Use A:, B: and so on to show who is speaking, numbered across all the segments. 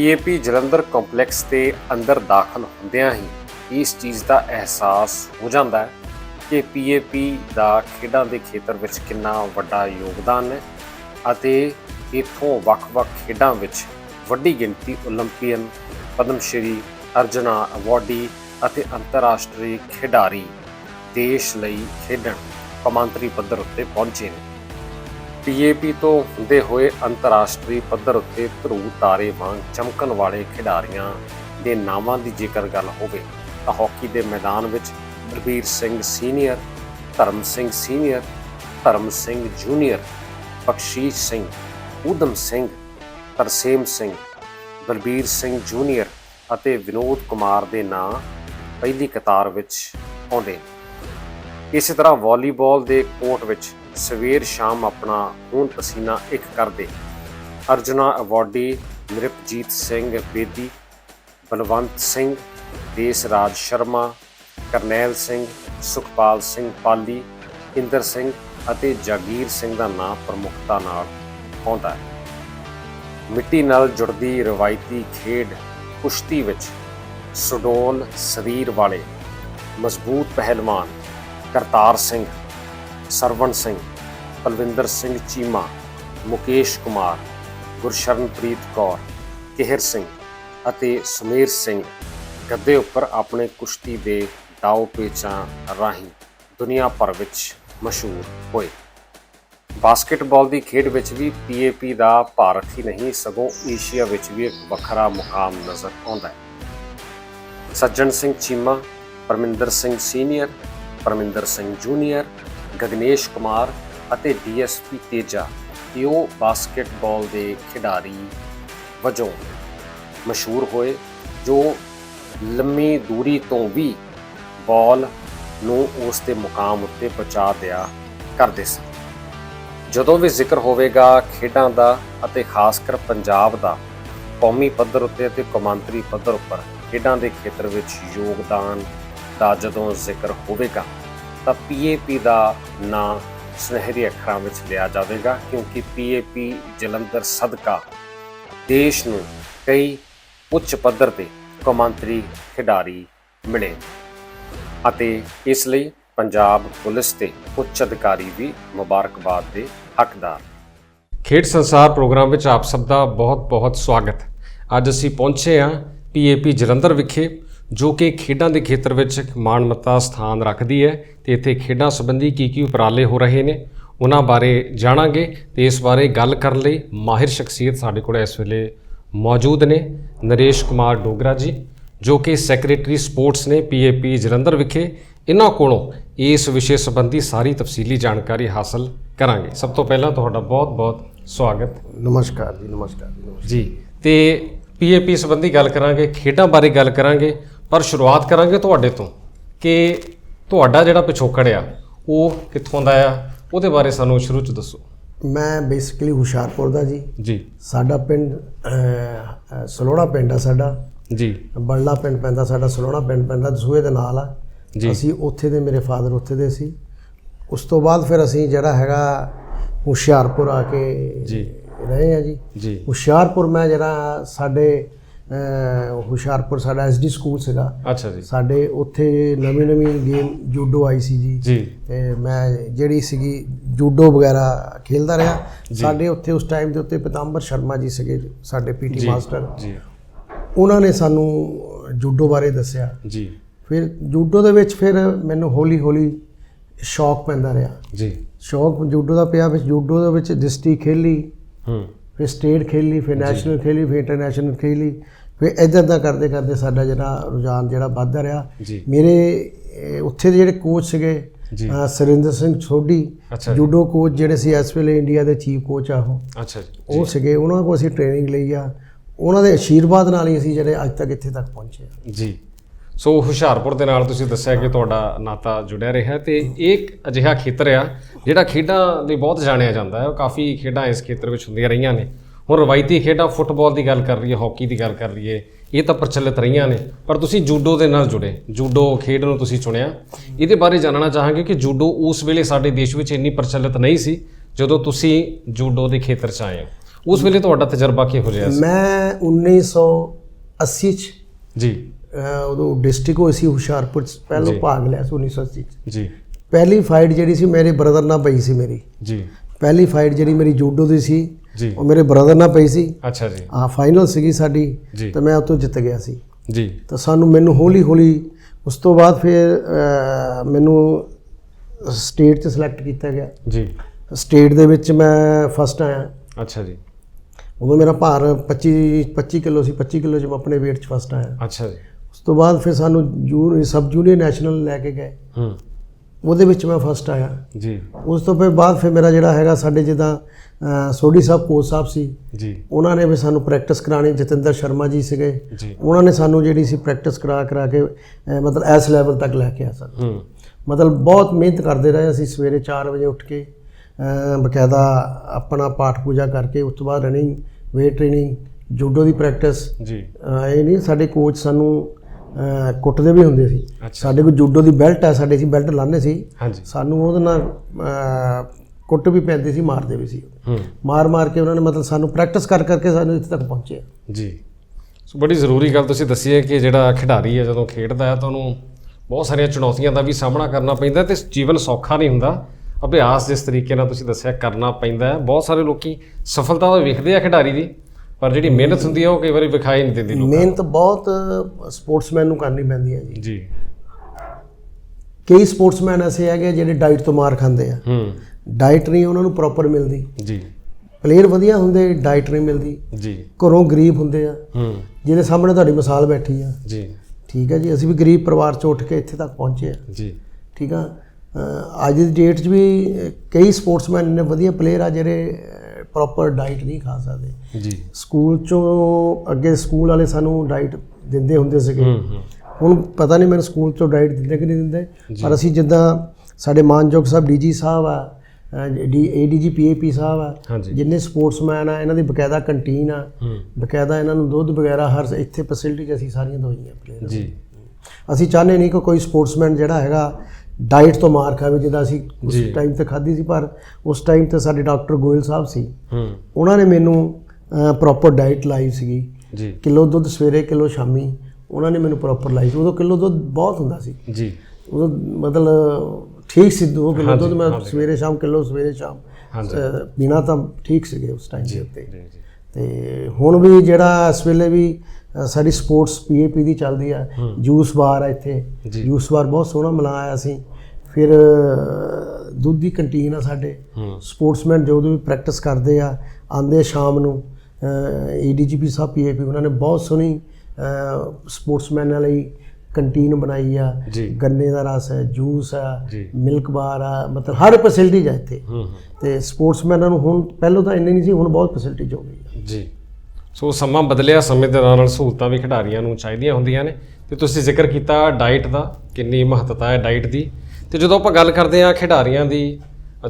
A: PAP Jalandhar complex ਦੇ ਅੰਦਰ ਦਾਖਲ ਹੁੰਦਿਆਂ ਹੀ ਇਸ ਚੀਜ਼ ਦਾ ਅਹਿਸਾਸ ਹੋ ਜਾਂਦਾ ਹੈ ਕਿ ਪੀਏਪੀ ਦਾ ਖੇਡਾਂ ਦੇ ਖੇਤਰ ਵਿੱਚ ਕਿੰਨਾ ਵੱਡਾ ਯੋਗਦਾਨ ਹੈ ਅਤੇ ਇਥੋਂ ਵੱਖ-ਵੱਖ ਖੇਡਾਂ ਵਿੱਚ ਵੱਡੀ ਗਿਣਤੀ 올림픽ੀਅਨ ਪਦਮਸ਼੍ਰੀ, ਅਰਜਨਾ ਅਵਾਰਡੀ ਅਤੇ ਅੰਤਰਰਾਸ਼ਟਰੀ ਖਿਡਾਰੀ ਦੇਸ਼ ਲਈ ਖੇਡਣ ਕਮਾਂਤਰੀ ਪੱਧਰ ਉੱਤੇ ਪਹੁੰਚੇ ਨੇ। ਪੀਏਪੀ ਤੋਂ ਹੁੰਦੇ ਹੋਏ ਅੰਤਰਰਾਸ਼ਟਰੀ ਪੱਧਰ ਉੱਤੇ ਧਰੂ ਤਾਰੇ ਵਾਂਗ ਚਮਕਣ ਵਾਲੇ ਖਿਡਾਰੀਆਂ ਦੇ ਨਾਵਾਂ ਦੀ ਜੇਕਰ ਗੱਲ ਹੋਵੇ, ਤਾਂ ਹਾਕੀ ਦੇ ਮੈਦਾਨ ਵਿੱਚ ਬਲਬੀਰ ਸਿੰਘ ਸੀਨੀਅਰ, ਧਰਮ ਸਿੰਘ ਸੀਨੀਅਰ, ਧਰਮ ਸਿੰਘ ਜੂਨੀਅਰ, ਬਖਸ਼ੀਸ਼ ਸਿੰਘ, ਊਧਮ ਸਿੰਘ, ਤਰਸੇਮ ਸਿੰਘ, ਬਲਬੀਰ ਸਿੰਘ ਜੂਨੀਅਰ ਅਤੇ ਵਿਨੋਦ ਕੁਮਾਰ ਦੇ ਨਾਂ ਪਹਿਲੀ ਕਤਾਰ ਵਿੱਚ ਆਉਂਦੇ। ਨੇ ਇਸੇ ਤਰ੍ਹਾਂ ਵਾਲੀਬਾਲ ਦੇ ਕੋਰਟ ਵਿੱਚ ਸਵੇਰ ਸ਼ਾਮ ਆਪਣਾ ਖੂਨ ਪਸੀਨਾ ਇੱਕ ਕਰਦੇ। ਅਰਜੁਨਾ ਅਵਾਰਡੀ, ਨਿਰਪਜੀਤ ਸਿੰਘ ਬੇਦੀ, ਬਲਵੰਤ ਸਿੰਘ ਦੇਸ ਰਾਜ ਸ਼ਰਮਾ, ਕਰਨੈਲ ਸਿੰਘ, ਸੁਖਪਾਲ ਸਿੰਘ ਪਾਲੀ, ਇੰਦਰ ਸਿੰਘ ਅਤੇ ਜਾਗੀਰ ਸਿੰਘ ਦਾ ਨਾਮ ਪ੍ਰਮੁੱਖਤਾ ਨਾਲ ਆਉਂਦਾ ਹੈ। ਮਿੱਟੀ ਨਾਲ ਜੁੜਦੀ ਰਵਾਇਤੀ ਖੇਡ ਕੁਸ਼ਤੀ ਵਿੱਚ ਸੁਡੋਲ ਸਰੀਰ ਵਾਲੇ ਮਜ਼ਬੂਤ ਪਹਿਲਵਾਨ ਕਰਤਾਰ ਸਿੰਘ ਸਰਵਣ ਸਿੰਘ ਪਲਵਿੰਦਰ ਸਿੰਘ ਚੀਮਾ, ਮੁਕੇਸ਼ ਕੁਮਾਰ, ਗੁਰਸ਼ਰਨਪ੍ਰੀਤ ਕੌਰ, ਕਿਹਰ ਸਿੰਘ ਅਤੇ ਸੁਮੇਰ ਸਿੰਘ ਗੱਦੇ ਉੱਪਰ ਆਪਣੇ ਕੁਸ਼ਤੀ ਦੇ ਦਾਅ ਪੇਚਾਂ ਰਾਹੀਂ ਦੁਨੀਆ ਭਰ ਵਿੱਚ ਮਸ਼ਹੂਰ ਹੋਏ। ਬਾਸਕਟਬਾਲ ਦੀ ਖੇਡ ਵਿੱਚ ਵੀ ਪੀਏਪੀ ਦਾ ਭਾਰਤ ਹੀ ਨਹੀਂ, ਸਗੋਂ ਏਸ਼ੀਆ ਵਿੱਚ ਵੀ ਇੱਕ ਵੱਖਰਾ ਮੁਕਾਮ ਨਜ਼ਰ ਆਉਂਦਾ ਹੈ। ਸੱਜਣ ਸਿੰਘ ਚੀਮਾ, ਪਰਮਿੰਦਰ ਸਿੰਘ ਸੀਨੀਅਰ, ਪਰਮਿੰਦਰ ਸਿੰਘ ਜੂਨੀਅਰ ਗਗਨੇਸ਼ ਕੁਮਾਰ ਅਤੇ ਡੀਐਸਪੀ ਤੇਜਾ ਇਹ ਉਹ ਬਾਸਕਟਬਾਲ ਦੇ ਖਿਡਾਰੀ ਵਜੋਂ ਮਸ਼ਹੂਰ ਹੋਏ, ਜੋ ਲੰਮੀ ਦੂਰੀ ਤੋਂ ਵੀ ਬਾਲ ਨੂੰ ਉਸ ਦੇ ਮੁਕਾਮ ਉੱਤੇ ਪਹੁੰਚਾ ਦਿਆ ਕਰਦੇ ਸਨ। ਜਦੋਂ ਵੀ ਜ਼ਿਕਰ ਹੋਵੇਗਾ ਖੇਡਾਂ ਦਾ ਅਤੇ ਖਾਸ ਕਰ ਪੰਜਾਬ ਦਾ, ਕੌਮੀ ਪੱਧਰ ਉੱਤੇ ਅਤੇ ਕੌਮਾਂਤਰੀ ਪੱਧਰ ਉੱਪਰ ਖੇਡਾਂ ਦੇ ਖੇਤਰ ਵਿੱਚ ਯੋਗਦਾਨ ਦਾ ਜਦੋਂ ਜ਼ਿਕਰ ਹੋਵੇਗਾ ਤਾਂ ਪੀਏਪੀ ਦਾ ਨਾਂ ਸੁਨਹਿਰੀ ਅੱਖਰਾਂ ਵਿੱਚ ਲਿਆ ਜਾਵੇਗਾ, ਕਿਉਂਕਿ ਪੀਏਪੀ ਜਲੰਧਰ ਸਦਕਾ ਦੇਸ਼ ਨੂੰ ਕਈ ਉੱਚ ਪੱਧਰ ਤੇ ਕੌਮਾਂਤਰੀ ਖਿਡਾਰੀ ਮਿਲੇ ਅਤੇ ਇਸ ਲਈ ਪੰਜਾਬ ਪੁਲਿਸ ਤੇ ਉੱਚ ਅਧਿਕਾਰੀ ਵੀ ਮੁਬਾਰਕਬਾਦ ਦੇ ਹੱਕਦਾਰ। ਖੇਡ ਸੰਸਾਰ ਪ੍ਰੋਗਰਾਮ ਵਿੱਚ ਆਪ ਸਭ ਦਾ ਬਹੁਤ-ਬਹੁਤ ਸਵਾਗਤ। ਅੱਜ ਅਸੀਂ ਪਹੁੰਚੇ ਹਾਂ ਪੀਏਪੀ ਜਲੰਧਰ ਵਿਖੇ। ਜੋ ਕਿ ਖੇਡਾਂ ਦੇ ਖੇਤਰ ਵਿੱਚ ਇੱਕ ਮਾਣਮੱਤਾ ਸਥਾਨ ਰੱਖਦੀ ਹੈ ਤੇ ਇੱਥੇ ਖੇਡਾਂ ਸੰਬੰਧੀ ਕੀ ਕੀ ਉਪਰਾਲੇ ਹੋ ਰਹੇ ਨੇ ਉਹਨਾਂ ਬਾਰੇ ਜਾਣਾਂਗੇ ਤੇ ਇਸ ਬਾਰੇ ਗੱਲ ਕਰਨ ਲਈ ਮਾਹਿਰ ਸ਼ਖਸੀਅਤ ਸਾਡੇ ਕੋਲ ਇਸ ਵੇਲੇ ਮੌਜੂਦ ਨੇ ਨਰੇਸ਼ ਕੁਮਾਰ ਡੋਗਰਾ ਜੀ ਜੋ ਕਿ ਸੈਕਟਰੀ ਸਪੋਰਟਸ ਨੇ ਪੀਏਪੀ ਜਲੰਧਰ ਵਿਖੇ ਇਹਨਾਂ ਕੋਲੋਂ ਇਸ ਵਿਸ਼ੇ ਸੰਬੰਧੀ ਸਾਰੀ ਤਫਸੀਲੀ ਜਾਣਕਾਰੀ ਹਾਸਲ ਕਰਾਂਗੇ ਸਭ ਤੋਂ ਪਹਿਲਾਂ ਤੁਹਾਡਾ ਬਹੁਤ-ਬਹੁਤ ਸਵਾਗਤ
B: ਨਮਸਕਾਰ ਜੀ ਨਮਸਕਾਰ ਜੀ ਨਮਸਕਾਰ।
A: ਜੀ ਤੇ ਪੀਏਪੀ ਸੰਬੰਧੀ ਗੱਲ ਕਰਾਂਗੇ ਖੇਡਾਂ ਬਾਰੇ ਗੱਲ ਕਰਾਂਗੇ ਪਰ ਸ਼ੁਰੂਆਤ ਕਰਾਂਗੇ ਤੁਹਾਡੇ ਤੋਂ ਕਿ ਤੁਹਾਡਾ ਜਿਹੜਾ ਪਿਛੋਕੜ ਆ ਉਹ ਕਿੱਥੋਂ ਦਾ ਆ? ਉਹਦੇ ਬਾਰੇ ਸਾਨੂੰ ਸ਼ੁਰੂ ਚ ਦੱਸੋ।
B: ਮੈਂ ਬੇਸਿਕਲੀ ਹੁਸ਼ਿਆਰਪੁਰ ਦਾ ਜੀ।
A: ਜੀ।
B: ਸਾਡਾ ਪਿੰਡ ਅਹ, ਅਹ, ਸਲੋਣਾ ਪਿੰਡ ਆ ਸਾਡਾ।
A: ਜੀ।
B: ਬੜਲਾ ਪਿੰਡ ਪੈਂਦਾ ਸਾਡਾ ਸਲੋਣਾ ਪਿੰਡ ਪੈਂਦਾ ਦਸੂਏ ਦੇ ਨਾਲ ਆ।
A: ਜੀ।
B: ਅਸੀਂ ਉੱਥੇ ਦੇ ਮੇਰੇ ਫਾਦਰ ਉੱਥੇ ਦੇ ਸੀ। ਉਸ ਤੋਂ ਬਾਅਦ ਫਿਰ ਅਸੀਂ ਜਿਹੜਾ ਹੈਗਾ ਹੁਸ਼ਿਆਰਪੁਰ ਆ ਕੇ
A: ਜੀ।
B: ਰਹੇ ਆ ਜੀ।
A: ਜੀ।
B: ਹੁਸ਼ਿਆਰਪੁਰ ਮੈਂ ਜਿਹੜਾ ਸਾਡੇ ਹੁਸ਼ਿਆਰਪੁਰ ਸਾਡਾ ਐਸਡੀ ਸਕੂਲ ਸੀਗਾ।
A: ਅੱਛਾ ਜੀ।
B: ਸਾਡੇ ਉੱਥੇ ਨਵੀਂ ਨਵੀਂ ਗੇਮ ਜੂਡੋ ਆਈ ਸੀ ਜੀ।
A: ਜੀ।
B: ਤੇ ਮੈਂ ਜਿਹੜੀ ਸੀਗੀ ਜੂਡੋ ਵਗੈਰਾ ਖੇਲਦਾ ਰਿਹਾ। ਸਾਡੇ ਉੱਥੇ ਉਸ ਟਾਈਮ ਦੇ ਉੱਤੇ ਪਤੰਬਰ ਸ਼ਰਮਾ ਜੀ ਸੀਗੇ ਸਾਡੇ ਪੀਟੀ ਮਾਸਟਰ।
A: ਜੀ।
B: ਉਹਨਾਂ ਨੇ ਸਾਨੂੰ ਜੂਡੋ ਬਾਰੇ ਦੱਸਿਆ।
A: ਜੀ।
B: ਫਿਰ ਜੂਡੋ ਦੇ ਵਿੱਚ ਫਿਰ ਮੈਨੂੰ ਹੌਲੀ ਹੌਲੀ ਸ਼ੌਕ ਪੈਂਦਾ ਰਿਹਾ।
A: ਜੀ।
B: ਸ਼ੌਕ ਜੂਡੋ ਦਾ ਪਿਆ ਵਿੱਚ ਜੂਡੋ ਦੇ ਵਿੱਚ ਡਿਸਟ੍ਰਿਕਟ ਖੇਲੀ।
A: ਹੂੰ।
B: ਫਿਰ ਸਟੇਟ ਖੇਲੀ ਫਿਰ ਨੈਸ਼ਨਲ ਖੇਲੀ ਫਿਰ ਇੰਟਰਨੈਸ਼ਨਲ ਖੇਲੀ। ਫਿਰ ਇਦਾਂ ਦਾ ਕਰਦੇ ਕਰਦੇ ਸਾਡਾ ਜਿਹੜਾ ਰੁਝਾਨ ਜਿਹੜਾ ਵੱਧਦਾ ਰਿਹਾ। ਮੇਰੇ ਉੱਥੇ ਦੇ ਜਿਹੜੇ ਕੋਚ ਸੀਗੇ ਸੁਰਿੰਦਰ ਸਿੰਘ
A: ਜੀ।
B: ਜੂਡੋ ਕੋਚ ਜਿਹੜੇ ਸੀ ਇਸ ਵੇਲੇ ਇੰਡੀਆ ਦੇ ਚੀਫ ਕੋਚ ਆ ਉਹ।
A: ਅੱਛਾ ਜੀ।
B: ਉਹ ਸੀਗੇ ਉਹਨਾਂ ਕੋਲ ਅਸੀਂ ਟ੍ਰੇਨਿੰਗ ਲਈ ਆ। ਉਹਨਾਂ ਦੇ ਆਸ਼ੀਰਵਾਦ ਨਾਲ ਹੀ ਅਸੀਂ ਜਿਹੜੇ ਅੱਜ ਤੱਕ ਇੱਥੇ ਤੱਕ ਪਹੁੰਚੇ ਆ।
A: ਜੀ। ਸੋ ਹੁਸ਼ਿਆਰਪੁਰ ਦੇ ਨਾਲ ਤੁਸੀਂ ਦੱਸਿਆ ਕਿ ਤੁਹਾਡਾ ਨਾਤਾ ਜੁੜਿਆ ਰਿਹਾ ਤੇ ਇੱਕ ਅਜਿਹਾ ਖੇਤਰ ਆ ਜਿਹੜਾ ਖੇਡਾਂ ਲਈ ਬਹੁਤ ਜਾਣਿਆ ਜਾਂਦਾ ਹੈ। ਕਾਫੀ ਖੇਡਾਂ ਇਸ ਖੇਤਰ ਵਿੱਚ ਹੁੰਦੀਆਂ ਰਹੀਆਂ ਨੇ। ਹੁਣ ਰਵਾਇਤੀ ਖੇਡਾਂ ਫੁੱਟਬਾਲ ਦੀ ਗੱਲ ਕਰ ਲਈਏ ਹਾਕੀ ਦੀ ਗੱਲ ਕਰ ਲਈਏ ਇਹ ਤਾਂ ਪ੍ਰਚਲਿਤ ਰਹੀਆਂ ਨੇ। ਪਰ ਤੁਸੀਂ ਜੂਡੋ ਦੇ ਨਾਲ ਜੁੜੇ। ਜੂਡੋ ਖੇਡ ਨੂੰ ਤੁਸੀਂ ਚੁਣਿਆ। ਇਹਦੇ ਬਾਰੇ ਜਾਣਨਾ ਚਾਹਾਂਗੇ ਕਿ ਜੂਡੋ ਉਸ ਵੇਲੇ ਸਾਡੇ ਦੇਸ਼ ਵਿੱਚ ਇੰਨੀ ਪ੍ਰਚਲਿਤ ਨਹੀਂ ਸੀ ਜਦੋਂ ਤੁਸੀਂ ਜੂਡੋ ਦੇ ਖੇਤਰ 'ਚ ਆਏ ਹੋ। ਉਸ ਵੇਲੇ ਤੁਹਾਡਾ ਤਜਰਬਾ ਕਿਹੋ ਜਿਹਾ ਸੀ?
B: ਮੈਂ 1980 ਚ
A: ਜੀ।
B: ਉਦੋਂ ਡਿਸਟ੍ਰਿਕਟ ਹੋਈ ਸੀ ਹੁਸ਼ਿਆਰਪੁਰ ਚ। ਪਹਿਲੋਂ। ਭਾਗ ਲਿਆ ਸੀ 1980 ਚ।
A: ਜੀ।
B: ਪਹਿਲੀ ਫਾਈਟ ਜਿਹੜੀ ਸੀ ਮੇਰੇ ਬ੍ਰਦਰ ਨਾਲ ਪਈ ਸੀ ਮੇਰੀ।
A: ਜੀ।
B: ਪਹਿਲੀ ਫਾਈਟ ਜਿਹੜੀ ਮੇਰੀ ਜੂਡੋ ਦੀ ਸੀ
A: ਜੀ।
B: ਉਹ ਮੇਰੇ ਬ੍ਰਦਰ ਨਾਲ ਪਈ ਸੀ।
A: ਅੱਛਾ ਜੀ।
B: ਆ ਫਾਈਨਲ ਸੀਗੀ ਸਾਡੀ
A: ਜੀ।
B: ਤੇ ਮੈਂ ਉਤੋਂ ਜਿੱਤ ਗਿਆ ਸੀ।
A: ਜੀ।
B: ਤਾਂ ਸਾਨੂੰ ਮੈਨੂੰ ਹੌਲੀ ਹੌਲੀ ਉਸ ਤੋਂ ਬਾਅਦ ਫਿਰ ਅਹ, ਮੈਨੂੰ ਸਟੇਟ 'ਚ ਸਿਲੈਕਟ ਕੀਤਾ ਗਿਆ।
A: ਜੀ।
B: ਸਟੇਟ ਦੇ ਵਿੱਚ ਮੈਂ ਫਸਟ ਆਇਆ।
A: ਅੱਛਾ ਜੀ।
B: ਉਦੋਂ ਮੇਰਾ ਭਾਰ 25 25 ਕਿਲੋ ਸੀ। 25 ਕਿਲੋ 'ਚ ਮੈਂ ਆਪਣੇ weight 'ਚ ਫਸਟ ਆਇਆ।
A: ਅੱਛਾ ਜੀ।
B: ਉਸ ਤੋਂ ਬਾਅਦ ਫਿਰ ਸਾਨੂੰ ਜੂਨ ਸਬ ਜੂਨੀਅਰ ਨੈਸ਼ਨਲ ਲੈ ਕੇ ਗਏ।
A: ਹੂੰ।
B: ਉਹਦੇ ਵਿੱਚ ਮੈਂ ਫਸਟ ਆਇਆ।
A: ਜੀ।
B: ਉਸ ਤੋਂ ਫਿਰ ਬਾਅਦ ਫਿਰ ਮੇਰਾ ਜਿਹੜਾ ਹੈਗਾ ਸਾਡੇ ਜਿੱਦਾਂ ਸੋਢੀ ਸਾਹਿਬ ਕੋਚ ਸਾਹਿਬ ਸੀ।
A: ਜੀ।
B: ਉਹਨਾਂ ਨੇ ਵੀ ਸਾਨੂੰ ਪ੍ਰੈਕਟਿਸ ਕਰਾਣੀ ਜਤਿੰਦਰ ਸ਼ਰਮਾ ਜੀ ਸੀਗੇ। ਉਹਨਾਂ ਨੇ ਸਾਨੂੰ ਜਿਹੜੀ ਸੀ ਪ੍ਰੈਕਟਿਸ ਕਰਾ ਕਰਾ ਕੇ ਮਤਲਬ ਇਸ ਲੈਵਲ ਤੱਕ ਲੈ ਕੇ ਆ ਸਾਨੂੰ।
A: ਹੂੰ।
B: ਮਤਲਬ ਬਹੁਤ ਮਿਹਨਤ ਕਰਦੇ ਰਹੇ ਅਸੀਂ ਸਵੇਰੇ 4 ਵਜੇ ਉੱਠ ਕੇ ਬਕਾਇਦਾ ਆਪਣਾ ਪਾਠ ਪੂਜਾ ਕਰਕੇ ਉਸ ਤੋਂ ਬਾਅਦ ਰਨਿੰਗ weight ਟ੍ਰੇਨਿੰਗ ਜੂਡੋ ਦੀ ਪ੍ਰੈਕਟਿਸ
A: ਜੀ।
B: ਇਹ ਨਹੀਂ ਸਾਡੇ ਕੋਚ ਸਾਨੂੰ ਕੁੱਟਦੇ ਵੀ ਹੁੰਦੇ ਸੀ। ਸਾਡੇ ਕੋਲ ਜੂਡੋ ਦੀ ਬੈਲਟ ਹੈ ਸਾਡੇ ਸੀ ਬੈਲਟ ਲਾਉਂਦੇ ਸੀ। ਸਾਨੂੰ ਉਹਦੇ ਨਾਲ ਕੁੱਟ ਵੀ ਪੈਂਦੀ ਸੀ ਮਾਰਦੇ ਵੀ ਸੀ। ਮਾਰ ਮਾਰ ਕੇ ਉਹਨਾਂ ਨੇ ਮਤਲਬ ਸਾਨੂੰ ਪ੍ਰੈਕਟਿਸ ਕਰ ਕਰਕੇ ਸਾਨੂੰ ਇੱਥੇ ਤੱਕ ਪਹੁੰਚੇ
A: ਜੀ। ਸੋ ਬੜੀ ਜ਼ਰੂਰੀ ਗੱਲ ਤੁਸੀਂ ਦੱਸੀ ਹੈ ਕਿ ਜਿਹੜਾ ਖਿਡਾਰੀ ਹੈ ਜਦੋਂ ਖੇਡਦਾ ਹੈ ਤਾਂ ਉਹਨੂੰ ਬਹੁਤ ਸਾਰੀਆਂ ਚੁਣੌਤੀਆਂ ਦਾ ਵੀ ਸਾਹਮਣਾ ਕਰਨਾ ਪੈਂਦਾ ਤੇ ਜੀਵਨ ਸੌਖਾ ਨਹੀਂ ਹੁੰਦਾ। ਅਭਿਆਸ ਜਿਸ ਤਰੀਕੇ ਨਾਲ ਤੁਸੀਂ ਦੱਸਿਆ ਕਰਨਾ ਪੈਂਦਾ ਹੈ। ਬਹੁਤ ਸਾਰੇ ਲੋਕੀ ਸਫਲਤਾ ਤਾਂ ਵੇਖਦੇ ਆ ਖਿਡਾਰੀ ਦੀ ਪਰ ਜਿਹੜੀ ਮਿਹਨਤ ਹੁੰਦੀ ਹੈ ਉਹ ਕਈ ਵਾਰੀ ਵਿਖਾਈ ਨਹੀਂ ਦਿੰਦੀ ਲੋਕਾਂ
B: ਮਿਹਨਤ ਬਹੁਤ ਸਪੋਰਟਸਮੈਨ ਨੂੰ ਕਰਨੀ ਪੈਂਦੀ ਹੈ ਜੀ।
A: ਜੀ।
B: ਕਈ ਸਪੋਰਟਸਮੈਨ ਐਸੇ ਹੈਗੇ ਜਿਹੜੇ ਡਾਈਟ ਤੋਂ ਮਾਰ ਖਾਂਦੇ ਆ।
A: ਹੂੰ।
B: ਡਾਈਟ ਨਹੀਂ ਉਹਨਾਂ ਨੂੰ ਪ੍ਰੋਪਰ ਮਿਲਦੀ।
A: ਜੀ।
B: ਪਲੇਅਰ ਵਧੀਆ ਹੁੰਦੇ ਡਾਈਟ ਨਹੀਂ ਮਿਲਦੀ।
A: ਜੀ।
B: ਘਰੋਂ ਗਰੀਬ ਹੁੰਦੇ ਆ।
A: ਹੂੰ।
B: ਜਿਹਦੇ ਸਾਹਮਣੇ ਤੁਹਾਡੀ ਮਿਸਾਲ ਬੈਠੀ ਆ।
A: ਜੀ।
B: ਠੀਕ ਹੈ ਜੀ ਅਸੀਂ ਵੀ ਗਰੀਬ ਪਰਿਵਾਰ ਚੋਂ ਉੱਠ ਕੇ ਇੱਥੇ ਤੱਕ ਪਹੁੰਚੇ ਆ।
A: ਜੀ।
B: ਠੀਕ ਆ? ਅੱਜ ਦੀ ਡੇਟ 'ਚ ਵੀ ਕਈ ਸਪੋਰਟਸਮੈਨ ਨੇ ਵਧੀਆ ਪਲੇਅਰ ਆ ਜਿਹੜੇ ਪ੍ਰੋਪਰ ਡਾਈਟ ਨਹੀਂ ਖਾ ਸਕਦੇ।
A: ਜੀ।
B: ਸਕੂਲ ਚੋਂ ਅੱਗੇ ਸਕੂਲ ਵਾਲੇ ਸਾਨੂੰ ਡਾਈਟ ਦਿੰਦੇ ਹੁੰਦੇ ਸੀਗੇ।
A: ਹੂੰ ਹੂੰ।
B: ਹੁਣ ਪਤਾ ਨਹੀਂ ਮੈਨੂੰ ਸਕੂਲ ਤੋਂ ਡਾਈਟ ਦਿੰਦੇ ਕਿ ਨਹੀਂ ਦਿੰਦੇ। ਪਰ ਅਸੀਂ ਜਿੱਦਾਂ ਸਾਡੇ ਮਾਨਯੋਗ ਸਾਹਿਬ ਡੀਜੀ ਸਾਹਿਬ ਆ ਡੀ ਏਡੀਜੀ ਪੀਏਪੀ ਸਾਹਿਬ ਆ ਜਿੰਨੇ ਸਪੋਰਟਸਮੈਨ ਆ ਇਹਨਾਂ ਦੀ ਬਕਾਇਦਾ ਕੰਟੀਨ ਆ ਬਕਾਇਦਾ ਇਹਨਾਂ ਨੂੰ ਦੁੱਧ ਵਗੈਰਾ ਹਰ ਇੱਥੇ ਫੈਸਿਲਿਟੀ ਅਸੀਂ ਸਾਰੀਆਂ ਦਵਾਈਆਂ ਪਲੇਅਰ
A: ਜੀ।
B: ਅਸੀਂ ਚਾਹੁੰਦੇ ਨਹੀਂ ਕਿ ਕੋਈ ਸਪੋਰਟਸਮੈਨ ਜਿਹੜਾ ਹੈਗਾ ਡਾਈਟ ਤੋਂ ਮਾਰ ਖਾਵੇ ਜਿੱਦਾਂ ਅਸੀਂ ਉਸ
A: ਜੀ।
B: ਟਾਈਮ ਤੇ ਖਾਧੀ ਸੀ ਪਰ ਉਸ ਟਾਈਮ ਤੇ ਸਾਡੇ ਡਾਕਟਰ ਗੋਇਲ ਸਾਹਿਬ ਸੀ। ਉਹਨਾਂ ਨੇ ਮੈਨੂੰ ਪ੍ਰੋਪਰ ਡਾਈਟ ਲਾਈ ਸੀਗੀ।
A: ਜੀ।
B: ਕਿਲੋ ਦੁੱਧ ਸਵੇਰੇ ਕਿਲੋ ਸ਼ਾਮੀ ਉਹਨਾਂ ਨੇ ਮੈਨੂੰ ਪ੍ਰੋਪਰ ਲਾਈ ਸੀ। ਉਦੋਂ ਕਿਲੋ ਦੁੱਧ ਬਹੁਤ ਹੁੰਦਾ ਸੀ।
A: ਜੀ।
B: ਉਦੋਂ ਮਤਲਬ ਠੀਕ ਸੀ ਦੋ ਕਿਲੋ ਦੁੱਧ ਮੈਂ। ਸਵੇਰੇ ਸ਼ਾਮ ਕਿਲੋ ਸਵੇਰੇ ਸ਼ਾਮ ਪੀਣਾ ਤਾਂ ਠੀਕ ਸੀਗੇ ਉਸ ਟਾਈਮ ਦੇ ਉੱਤੇ।
A: ਜੀ ਜੀ।
B: ਤੇ ਹੁਣ ਵੀ ਜਿਹੜਾ ਇਸ ਵੇਲੇ ਵੀ ਸਾਡੀ ਸਪੋਰਟਸ ਪੀਏਪੀ ਦੀ ਚੱਲਦੀ ਆ ਜੂਸ ਬਾਰ ਆ ਇੱਥੇ।
A: ਜੀ।
B: ਜੂਸ ਬਾਰ ਬਹੁਤ ਸੋਹਣਾ ਮਿਲਾਇਆ ਅਸੀਂ। ਫਿਰ ਦੁੱਧ ਦੀ ਕੰਟੀਨ ਆ ਸਾਡੇ। ਸਪੋਰਟਸਮੈਨ ਜਦੋਂ ਵੀ ਪ੍ਰੈਕਟਿਸ ਕਰਦੇ ਆ ਆਉਂਦੇ ਆ ਸ਼ਾਮ ਨੂੰ ਏਡੀਜੀਪੀ ਸਾਹਿਬ ਪੀਏਪੀ ਉਹਨਾਂ ਨੇ ਬਹੁਤ ਸੋਹਣੀ ਸਪੋਰਟਸਮੈਨਾਂ ਲਈ ਕੰਟੀਨ ਬਣਾਈ ਆ। ਗੰਨੇ ਦਾ ਰਸ ਹੈ ਜੂਸ ਆ। ਮਿਲਕ ਬਾਰ ਆ ਮਤਲਬ ਹਰ ਫੈਸਿਲਿਟੀ ਆ ਇੱਥੇ।
A: ਹੂੰ ਹੂੰ।
B: ਤੇ ਸਪੋਰਟਸਮੈਨਾਂ ਨੂੰ ਹੁਣ ਪਹਿਲਾਂ ਤਾਂ ਇੰਨੀ ਨਹੀਂ ਸੀ ਹੁਣ ਬਹੁਤ ਫੈਸਿਲਿਟੀ ਹੋ ਗਈ ਆ।
A: ਜੀ। ਸੋ ਸਮਾਂ ਬਦਲਿਆ ਸਮੇਂ ਦੇ ਨਾਲ ਨਾਲ ਸਹੂਲਤਾਂ ਵੀ ਖਿਡਾਰੀਆਂ ਨੂੰ ਚਾਹੀਦੀਆਂ ਹੁੰਦੀਆਂ ਨੇ। ਤੇ ਤੁਸੀਂ ਜ਼ਿਕਰ ਕੀਤਾ ਡਾਈਟ ਦਾ ਕਿੰਨੀ ਮਹੱਤਤਾ ਹੈ ਡਾਈਟ ਦੀ। ਤੇ ਜਦੋਂ ਆਪਾਂ ਗੱਲ ਕਰਦੇ ਹਾਂ ਖਿਡਾਰੀਆਂ ਦੀ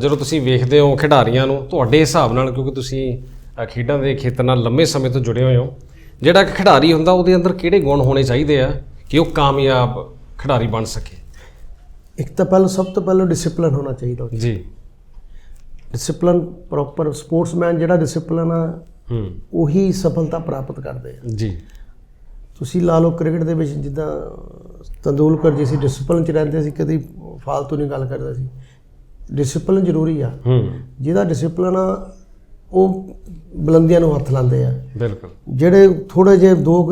A: ਜਦੋਂ ਤੁਸੀਂ ਵੇਖਦੇ ਹੋ ਖਿਡਾਰੀਆਂ ਨੂੰ ਤੁਹਾਡੇ ਹਿਸਾਬ ਨਾਲ ਕਿਉਂਕਿ ਤੁਸੀਂ ਖੇਡਾਂ ਦੇ ਖੇਤਰ ਨਾਲ ਲੰਮੇ ਸਮੇਂ ਤੋਂ ਜੁੜੇ ਹੋਏ ਹੋ ਜਿਹੜਾ ਇੱਕ ਖਿਡਾਰੀ ਹੁੰਦਾ ਉਹਦੇ ਅੰਦਰ ਕਿਹੜੇ ਗੁਣ ਹੋਣੇ ਚਾਹੀਦੇ ਆ? ਕਿ ਉਹ ਕਾਮਯਾਬ ਖਿਡਾਰੀ ਬਣ ਸਕੇ।
B: ਇੱਕ ਤਾਂ ਪਹਿਲਾਂ ਸਭ ਤੋਂ ਪਹਿਲਾਂ ਡਿਸਪਲਿਨ ਹੋਣਾ ਚਾਹੀਦਾ
A: ਜੀ।
B: ਡਿਸਪਲਿਨ ਪ੍ਰੋਪਰ ਸਪੋਰਟਸਮੈਨ ਜਿਹੜਾ ਡਿਸਪਲਿਨ ਆ
A: ਹੂੰ।
B: ਉਹੀ ਸਫਲਤਾ ਪ੍ਰਾਪਤ ਕਰਦੇ ਆ।
A: ਜੀ।
B: ਤੁਸੀਂ ਲਾ ਲਓ ਕ੍ਰਿਕਟ ਦੇ ਵਿੱਚ ਜਿੱਦਾਂ ਤੰਦੂਲਕਰ ਜੀ ਸੀ ਡਿਸਪਲਿਨ ਚ ਰਹਿੰਦੇ ਸੀ ਕਦੀ ਫਾਲਤੂ ਨਹੀਂ ਗੱਲ ਕਰਦੇ ਸੀ। ਡਿਸਪਲਿਨ ਜ਼ਰੂਰੀ ਆ।
A: ਹੂੰ।
B: ਜਿਹਦਾ ਡਿਸਪਲਿਨ ਆ ਉਹ ਬੁਲੰਦੀਆਂ ਨੂੰ ਹੱਥ ਲਾਉਂਦੇ ਆ।
A: ਬਿਲਕੁਲ।
B: ਜਿਹੜੇ ਥੋੜੇ ਜਿਹੇ ਦੋ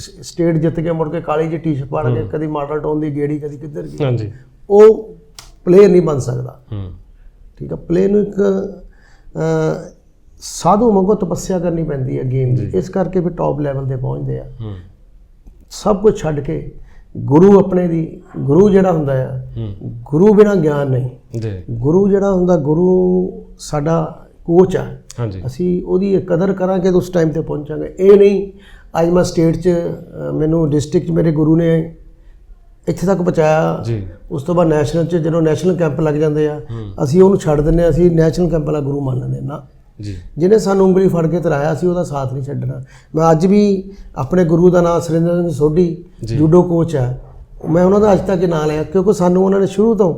B: ਸਟੇਟ ਜਿੱਤ ਕੇ ਮੁੜ ਕੇ ਕਾਲੀ ਜਿਹੀ ਟੀ-ਸ਼ਰਟ ਪਾ ਕੇ ਕਦੀ ਮਾਡਲ ਟਾਊਨ ਦੀ ਗੇੜੀ ਕਦੀ ਕਿੱਧਰ ਗਈ।
A: ਹਾਂਜੀ।
B: ਉਹ ਪਲੇਅਰ ਨਹੀਂ ਬਣ ਸਕਦਾ।
A: ਹੂੰ।
B: ਠੀਕ ਆ ਪਲੇ ਨੂੰ ਇੱਕ ਸਾਧੂ ਵਾਂਗੂ ਤਪੱਸਿਆ ਕਰਨੀ ਪੈਂਦੀ ਹੈ ਗੇਮ ਦੀ। ਇਸ ਕਰਕੇ ਵੀ ਟੌਪ ਲੈਵਲ ਤੇ ਪਹੁੰਚਦੇ ਆ।
A: ਹੂੰ।
B: ਸਭ ਕੁਝ ਛੱਡ ਕੇ ਗੁਰੂ ਆਪਣੇ ਦੀ ਗੁਰੂ ਜਿਹੜਾ ਹੁੰਦਾ ਆ ਗੁਰੂ ਬਿਨਾ ਗਿਆਨ ਨਹੀਂ।
A: ਜੀ।
B: ਗੁਰੂ ਜਿਹੜਾ ਹੁੰਦਾ ਗੁਰੂ ਸਾਡਾ ਕੋਚ ਆ।
A: ਹਾਂਜੀ।
B: ਅਸੀਂ ਉਹਦੀ ਕਦਰ ਕਰਾਂਗੇ ਉਸ ਟਾਈਮ ਤੇ ਪਹੁੰਚਾਂਗੇ। ਇਹ ਨਹੀਂ ਅੱਜ ਮੈਂ ਸਟੇਟ 'ਚ ਮੈਨੂੰ ਡਿਸਟ੍ਰਿਕਟ 'ਚ ਮੇਰੇ ਗੁਰੂ ਨੇ ਇੱਥੇ ਤੱਕ ਪਹੁੰਚਾਇਆ।
A: ਜੀ।
B: ਉਸ ਤੋਂ ਬਾਅਦ ਨੈਸ਼ਨਲ 'ਚ ਜਦੋਂ ਨੈਸ਼ਨਲ ਕੈਂਪ ਲੱਗ ਜਾਂਦੇ ਆ ਅਸੀਂ ਉਹਨੂੰ ਛੱਡ ਦਿੰਦੇ ਹਾਂ ਅਸੀਂ ਨੈਸ਼ਨਲ ਕੈਂਪ ਵਾਲਾ ਗੁਰੂ ਮੰਨ ਲੈਂਦੇ। ਨਾ।
A: ਜੀ।
B: ਜਿਹਨੇ ਸਾਨੂੰ ਉਂਗਲੀ ਫੜ ਕੇ ਤਰਾਇਆ ਸੀ ਉਹਦਾ ਸਾਥ ਨਹੀਂ ਛੱਡਣਾ। ਮੈਂ ਅੱਜ ਵੀ ਆਪਣੇ ਗੁਰੂ ਦਾ ਨਾਮ ਸੁਰਿੰਦਰ ਸਿੰਘ ਸੋਢੀ। ਜੂਡੋ ਕੋਚ ਆ। ਮੈਂ ਉਹਨਾਂ ਦਾ ਅੱਜ ਤੱਕ ਨਾਂ ਲਿਆ ਕਿਉਂਕਿ ਸਾਨੂੰ ਉਹਨਾਂ ਨੇ ਸ਼ੁਰੂ ਤੋਂ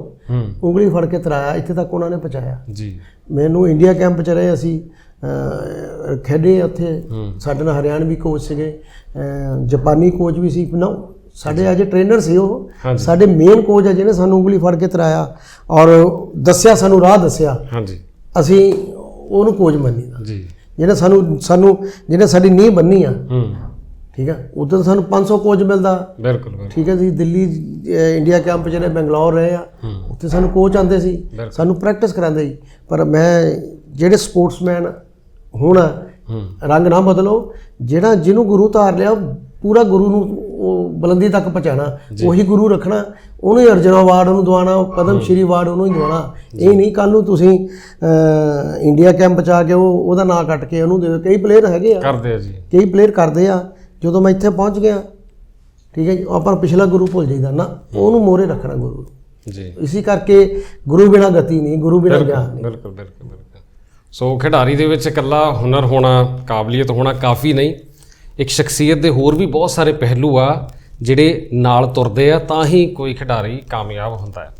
B: ਉਂਗਲੀ ਫੜ ਕੇ ਤਰਾਇਆ ਇੱਥੇ ਤੱਕ ਉਹਨਾਂ ਨੇ ਪਹੁੰਚਾਇਆ।
A: ਜੀ।
B: ਮੈਨੂੰ ਇੰਡੀਆ ਕੈਂਪ 'ਚ ਰਹੇ ਅਸੀਂ ਖੇਡੇ ਉੱਥੇ। ਸਾਡੇ ਨਾਲ ਹਰਿਆਣਵੀ ਕੋਚ ਸੀਗੇ ਜਾਪਾਨੀ ਕੋਚ ਵੀ ਸੀ। ਨਾ ਸਾਡੇ ਅਜੇ ਟ੍ਰੇਨਰ ਸੀ ਉਹ। ਸਾਡੇ ਮੇਨ ਕੋਚ ਹੈ ਜਿਹਨੇ ਸਾਨੂੰ ਉਂਗਲੀ ਫੜ ਕੇ ਤਰਾਇਆ ਔਰ ਦੱਸਿਆ ਸਾਨੂੰ ਰਾਹ ਦੱਸਿਆ।
A: ਹਾਂਜੀ।
B: ਅਸੀਂ ਉਹਨੂੰ ਕੋਚ ਮੰਨੀਦਾ।
A: ਜੀ।
B: ਜਿਹਨੇ ਸਾਨੂੰ ਸਾਨੂੰ ਜਿਹਨੇ ਸਾਡੀ ਨੀਂਹ ਬੰਨੀ ਆ। ਠੀਕ ਹੈ ਉਦੋਂ ਸਾਨੂੰ 500 ਕੋਚ ਮਿਲਦਾ।
A: ਬਿਲਕੁਲ
B: ਠੀਕ ਹੈ ਜੀ ਦਿੱਲੀ ਇੰਡੀਆ ਕੈਂਪ ਜਿਹੜੇ ਬੰਗਲੌਰ ਰਹੇ ਆ ਉੱਥੇ ਸਾਨੂੰ ਕੋਚ ਆਉਂਦੇ ਸੀ। ਸਾਨੂੰ ਪ੍ਰੈਕਟਿਸ ਕਰਾਉਂਦੇ ਸੀ। ਪਰ ਮੈਂ ਜਿਹੜੇ ਸਪੋਰਟਸਮੈਨ ਹੁਣ ਰੰਗ ਨਾ ਬਦਲੋ ਜਿਹੜਾ ਜਿਹਨੂੰ ਗੁਰੂ ਧਾਰ ਲਿਆ ਪੂਰਾ ਗੁਰੂ ਨੂੰ ਉਹ ਬੁਲੰਦੀ ਤੱਕ ਪਹੁੰਚਾਣਾ ਉਹੀ ਗੁਰੂ ਰੱਖਣਾ ਉਹਨੂੰ ਹੀ ਅਰਜਨ ਅਵਾਰਡ ਉਹਨੂੰ ਦਵਾਣਾ ਪਦਮ ਸ਼੍ਰੀ ਅਵਾਰਡ ਉਹਨੂੰ ਹੀ ਦਵਾਣਾ ਇਹ ਨਹੀਂ ਕੱਲ ਨੂੰ ਤੁਸੀਂ ਇੰਡੀਆ ਕੈਂਪ ਚ ਆ ਕੇ ਉਹ ਉਹਦਾ ਨਾਂ ਕੱਟ ਕੇ ਉਹਨੂੰ ਦਿਓ। ਕਈ ਪਲੇਅਰ ਹੈਗੇ ਆ।
A: ਕਰਦੇ ਆ ਜੀ।
B: ਕਈ ਪਲੇਅਰ ਕਰਦੇ ਆ। ਜਦੋਂ ਮੈਂ ਇੱਥੇ ਪਹੁੰਚ ਗਿਆ ਠੀਕ ਹੈ ਜੀ ਆਪਾਂ ਪਿਛਲਾ ਗੁਰੂ ਭੁੱਲ ਜਾਈਦਾ। ਨਾ ਉਹਨੂੰ ਮੋਰੇ ਰੱਖਣਾ ਗੁਰੂ।
A: ਜੀ।
B: ਇਸੇ ਕਰਕੇ ਗੁਰੂ ਬਿਨਾ ਗਤੀ ਨਹੀਂ ਗੁਰੂ ਬਿਨਾ ਗਿਆਨ ਨਹੀਂ।
A: ਬਿਲਕੁਲ ਬਿਲਕੁਲ। ਸੋ ਖਿਡਾਰੀ ਦੇ ਵਿੱਚ ਇਕੱਲਾ ਹੁਨਰ ਹੋਣਾ, ਕਾਬਲੀਅਤ ਹੋਣਾ ਕਾਫੀ ਨਹੀਂ। ਇੱਕ ਸ਼ਖਸੀਅਤ ਦੇ ਹੋਰ ਵੀ ਬਹੁਤ ਸਾਰੇ ਪਹਿਲੂ ਆ ਜਿਹੜੇ ਨਾਲ ਤੁਰਦੇ ਆ, ਤਾਂ ਹੀ ਕੋਈ ਖਿਡਾਰੀ ਕਾਮਯਾਬ ਹੁੰਦਾ ਹੈ।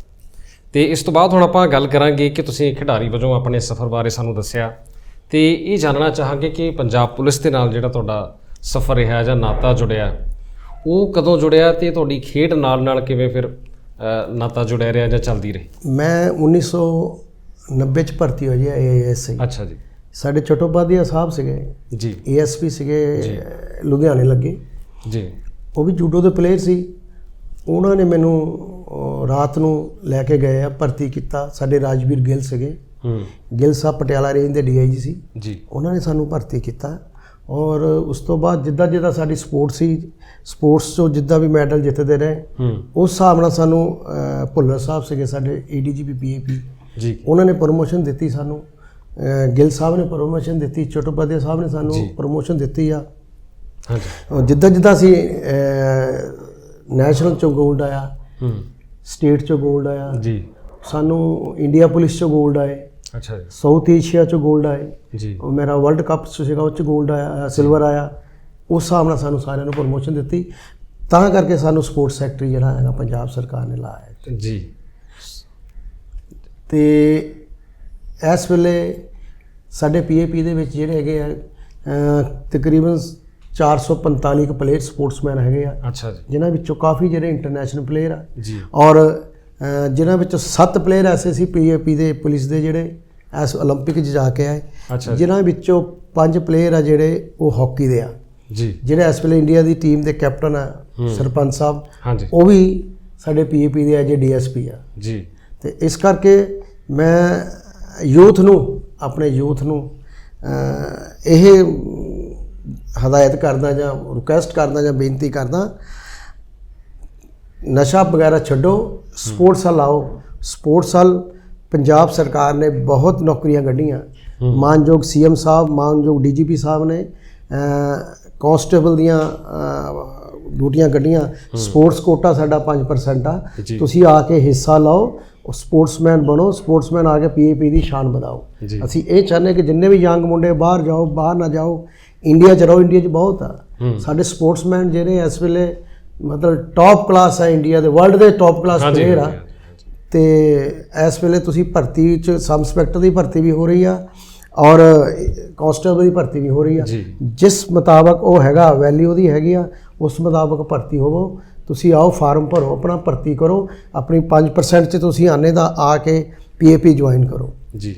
A: ਤੇ ਇਸ ਤੋਂ ਬਾਅਦ ਹੁਣ ਆਪਾਂ ਗੱਲ ਕਰਾਂਗੇ ਕਿ ਤੁਸੀਂ ਖਿਡਾਰੀ ਵਜੋਂ ਆਪਣੇ ਸਫ਼ਰ ਬਾਰੇ ਸਾਨੂੰ ਦੱਸਿਆ। ਤੇ ਇਹ ਜਾਣਨਾ ਚਾਹਾਂਗੇ ਕਿ ਪੰਜਾਬ ਪੁਲਿਸ ਦੇ ਨਾਲ ਜਿਹੜਾ ਤੁਹਾਡਾ ਸਫ਼ਰ ਰਿਹਾ ਜਾਂ ਨਾਤਾ ਜੁੜਿਆ, ਉਹ ਕਦੋਂ ਜੁੜਿਆ ਤੇ ਤੁਹਾਡੀ ਖੇਡ ਨਾਲ ਨਾਲ ਕਿਵੇਂ ਫਿਰ ਨਾਤਾ ਜੁੜਿਆ ਰਿਹਾ ਜਾਂ ਚੱਲਦੀ ਰਹੀ?
B: ਮੈਂ 1990 ਚ ਭਰਤੀ ਹੋ ਗਿਆ ਏਐਸ
A: ਅੱਛਾ ਜੀ।
B: ਸਾਡੇ ਚਟੋਪਾਧਿਆ ਸਾਹਿਬ ਸੀਗੇ
A: ਜੀ।
B: ਏਐਸਪੀ ਸੀਗੇ ਲੁਧਿਆਣੇ ਲੱਗੇ।
A: ਜੀ।
B: ਉਹ ਵੀ ਜੂਡੋ ਦੇ ਪਲੇਅਰ ਸੀ। ਉਹਨਾਂ ਨੇ ਮੈਨੂੰ ਰਾਤ ਨੂੰ ਲੈ ਕੇ ਗਏ ਆ ਭਰਤੀ ਕੀਤਾ। ਸਾਡੇ ਰਾਜਵੀਰ ਗਿੱਲ ਸੀਗੇ।
A: ਹੂੰ।
B: ਗਿੱਲ ਸਾਹਿਬ ਪਟਿਆਲਾ ਰੇਂਜ ਦੇ ਡੀਆਈਜੀ ਸੀ।
A: ਜੀ।
B: ਉਹਨਾਂ ਨੇ ਸਾਨੂੰ ਭਰਤੀ ਕੀਤਾ। ਔਰ ਉਸ ਤੋਂ ਬਾਅਦ ਜਿੱਦਾਂ ਜਿੱਦਾਂ ਸਾਡੀ ਸਪੋਰਟ ਸੀ ਸਪੋਰਟਸ 'ਚੋਂ ਜਿੱਦਾਂ ਵੀ ਮੈਡਲ ਜਿੱਤਦੇ ਰਹੇ
A: ਹੂੰ।
B: ਉਸ ਹਿਸਾਬ ਨਾਲ ਸਾਨੂੰ ਭੁੱਲਰ ਸਾਹਿਬ ਸੀਗੇ ਸਾਡੇ ਏਡੀਜੀਪੀ ਪੀਏਪੀ
A: ਜੀ।
B: ਉਹਨਾਂ ਨੇ ਪ੍ਰੋਮੋਸ਼ਨ ਦਿੱਤੀ ਸਾਨੂੰ। ਗਿੱਲ ਸਾਹਿਬ ਨੇ ਪ੍ਰੋਮੋਸ਼ਨ ਦਿੱਤੀ ਚਟੋਪਾਧਿਆ ਸਾਹਿਬ ਨੇ ਸਾਨੂੰ ਪ੍ਰੋਮੋਸ਼ਨ ਦਿੱਤੀ ਆ।
A: ਹਾਂਜੀ।
B: ਜਿੱਦਾਂ ਜਿੱਦਾਂ ਅਸੀਂ ਨੈਸ਼ਨਲ ਚੋਂ ਗੋਲਡ ਆਇਆ
A: ਹੂੰ।
B: ਸਟੇਟ ਚੋਂ ਗੋਲਡ ਆਇਆ
A: ਜੀ।
B: ਸਾਨੂੰ ਇੰਡੀਆ ਪੁਲਿਸ ਚੋਂ ਗੋਲਡ ਆਏ।
A: ਅੱਛਾ
B: ਸਾਊਥ ਏਸ਼ੀਆ ਚੋਂ ਗੋਲਡ ਆਏ।
A: ਜੀ।
B: ਉਹ ਮੇਰਾ ਵਰਲਡ ਕੱਪ ਸੀਗਾ ਉਹ ਚ ਗੋਲਡ ਆਇਆ ਸਿਲਵਰ ਆਇਆ। ਉਸ ਹਿਸਾਬ ਨਾਲ ਸਾਨੂੰ ਸਾਰਿਆਂ ਨੂੰ ਪ੍ਰੋਮੋਸ਼ਨ ਦਿੱਤੀ। ਤਾਂ ਕਰਕੇ ਸਾਨੂੰ ਸਪੋਰਟਸ ਸੈਕਟਰੀ ਜਿਹੜਾ ਹੈਗਾ ਪੰਜਾਬ ਸਰਕਾਰ ਨੇ ਲਾਇਆ।
A: ਜੀ।
B: ਤੇ ਇਸ ਵੇਲੇ ਸਾਡੇ ਪੀਏਪੀ ਦੇ ਵਿੱਚ ਜਿਹੜੇ ਹੈਗੇ ਆ ਅਹ, ਤਕਰੀਬਨ 445 ਕੁ ਪਲੇਅਰ ਸਪੋਰਟਸਮੈਨ ਹੈਗੇ ਆ
A: ਅੱਛਾ ਜੀ
B: ਜਿਨ੍ਹਾਂ ਵਿੱਚੋਂ ਕਾਫੀ ਜਿਹੜੇ ਇੰਟਰਨੈਸ਼ਨਲ ਪਲੇਅਰ ਆ
A: ਜੀ
B: ਔਰ ਅਹ, ਜਿਨ੍ਹਾਂ ਵਿੱਚੋਂ 7 ਪਲੇਅਰ ਐਸੇ ਸੀ ਪੀਏਪੀ ਦੇ ਪੁਲਿਸ ਦੇ ਜਿਹੜੇ ਐਸ 올림픽 'ਚ ਜਾ ਕੇ ਆਏ
A: ਅੱਛਾ ਜੀ
B: ਜਿਨ੍ਹਾਂ ਵਿੱਚੋਂ 5 ਪਲੇਅਰ ਆ ਜਿਹੜੇ ਉਹ ਹਾਕੀ ਦੇ ਆ
A: ਜੀ
B: ਜਿਹੜੇ ਇਸ ਵੇਲੇ ਇੰਡੀਆ ਦੀ ਟੀਮ ਦੇ ਕੈਪਟਨ ਆ ਸਰਪੰਚ ਸਾਹਿਬ
A: ਹਾਂਜੀ
B: ਉਹ ਵੀ ਸਾਡੇ ਪੀਏਪੀ ਦੇ ਅਜੇ ਡੀਐਸਪੀ ਆ
A: ਜੀ
B: ਤੇ ਇਸ ਕਰਕੇ ਮੈਂ ਯੂਥ ਨੂੰ ਆਪਣੇ ਯੂਥ ਨੂੰ ਇਹ ਹਦਾਇਤ ਕਰਦਾ ਜਾਂ ਰਿਕੁਐਸਟ ਕਰਦਾ ਜਾਂ ਬੇਨਤੀ ਕਰਦਾ ਨਸ਼ਾ ਵਗੈਰਾ ਛੱਡੋ ਸਪੋਰਟਸ ਵੱਲ ਆਓ। ਸਪੋਰਟਸ ਵੱਲ ਪੰਜਾਬ ਸਰਕਾਰ ਨੇ ਬਹੁਤ ਨੌਕਰੀਆਂ ਕੱਢੀਆਂ। ਮਾਨਯੋਗ ਸੀਐਮ ਸਾਹਿਬ ਮਾਨਯੋਗ ਡੀਜੀਪੀ ਸਾਹਿਬ ਨੇ ਕਾਂਸਟੇਬਲ ਦੀਆਂ ਡਿਊਟੀਆਂ ਕੱਢੀਆਂ। ਸਪੋਰਟਸ ਕੋਟਾ ਸਾਡਾ 5% ਆ। ਤੁਸੀਂ ਆ ਕੇ ਹਿੱਸਾ ਲਓ। ਉਹ ਸਪੋਰਟਸਮੈਨ ਬਣੋ ਸਪੋਰਟਸਮੈਨ ਆ ਕੇ ਪੀਏਪੀ ਦੀ ਸ਼ਾਨ ਵਧਾਓ ਅਸੀਂ ਇਹ ਚਾਹੁੰਦੇ ਕਿ ਜਿੰਨੇ ਵੀ ਯੰਗ ਮੁੰਡੇ ਬਾਹਰ ਜਾਓ ਬਾਹਰ ਨਾ ਜਾਓ ਇੰਡੀਆ ਚ ਰਹੋ ਇੰਡੀਆ ਚ ਬਹੁਤ ਆ। ਸਾਡੇ ਸਪੋਰਟਸਮੈਨ ਜਿਹੜੇ ਇਸ ਵੇਲੇ ਮਤਲਬ ਟੌਪ ਕਲਾਸ ਹੈ ਇੰਡੀਆ ਦੇ ਵਰਲਡ ਦੇ ਟੌਪ ਕਲਾਸ ਪਲੇਅਰ ਆ। ਤੇ ਇਸ ਵੇਲੇ ਤੁਸੀਂ ਭਰਤੀ ਚ ਸਬ ਇੰਸਪੈਕਟਰ ਦੀ ਭਰਤੀ ਵੀ ਹੋ ਰਹੀ ਆ ਔਰ ਕਾਂਸਟੇਬਲ ਦੀ ਭਰਤੀ ਵੀ ਹੋ ਰਹੀ ਆ। ਜਿਸ ਮੁਤਾਬਕ ਉਹ ਹੈਗਾ ਵੈਲਿਊ ਉਹਦੀ ਹੈਗੀ ਆ ਉਸ ਮੁਤਾਬਕ ਭਰਤੀ ਹੋਵੋ। ਤੁਸੀਂ ਆਓ, ਫਾਰਮ ਭਰੋ, ਆਪਣਾ ਭਰਤੀ ਕਰੋ, ਆਪਣੀ 5% ਚ ਤੁਸੀਂ ਆਨੇ ਦਾ ਆ ਕੇ ਪੀਏਪੀ ਜੁਆਇਨ ਕਰੋ।
A: ਜੀ।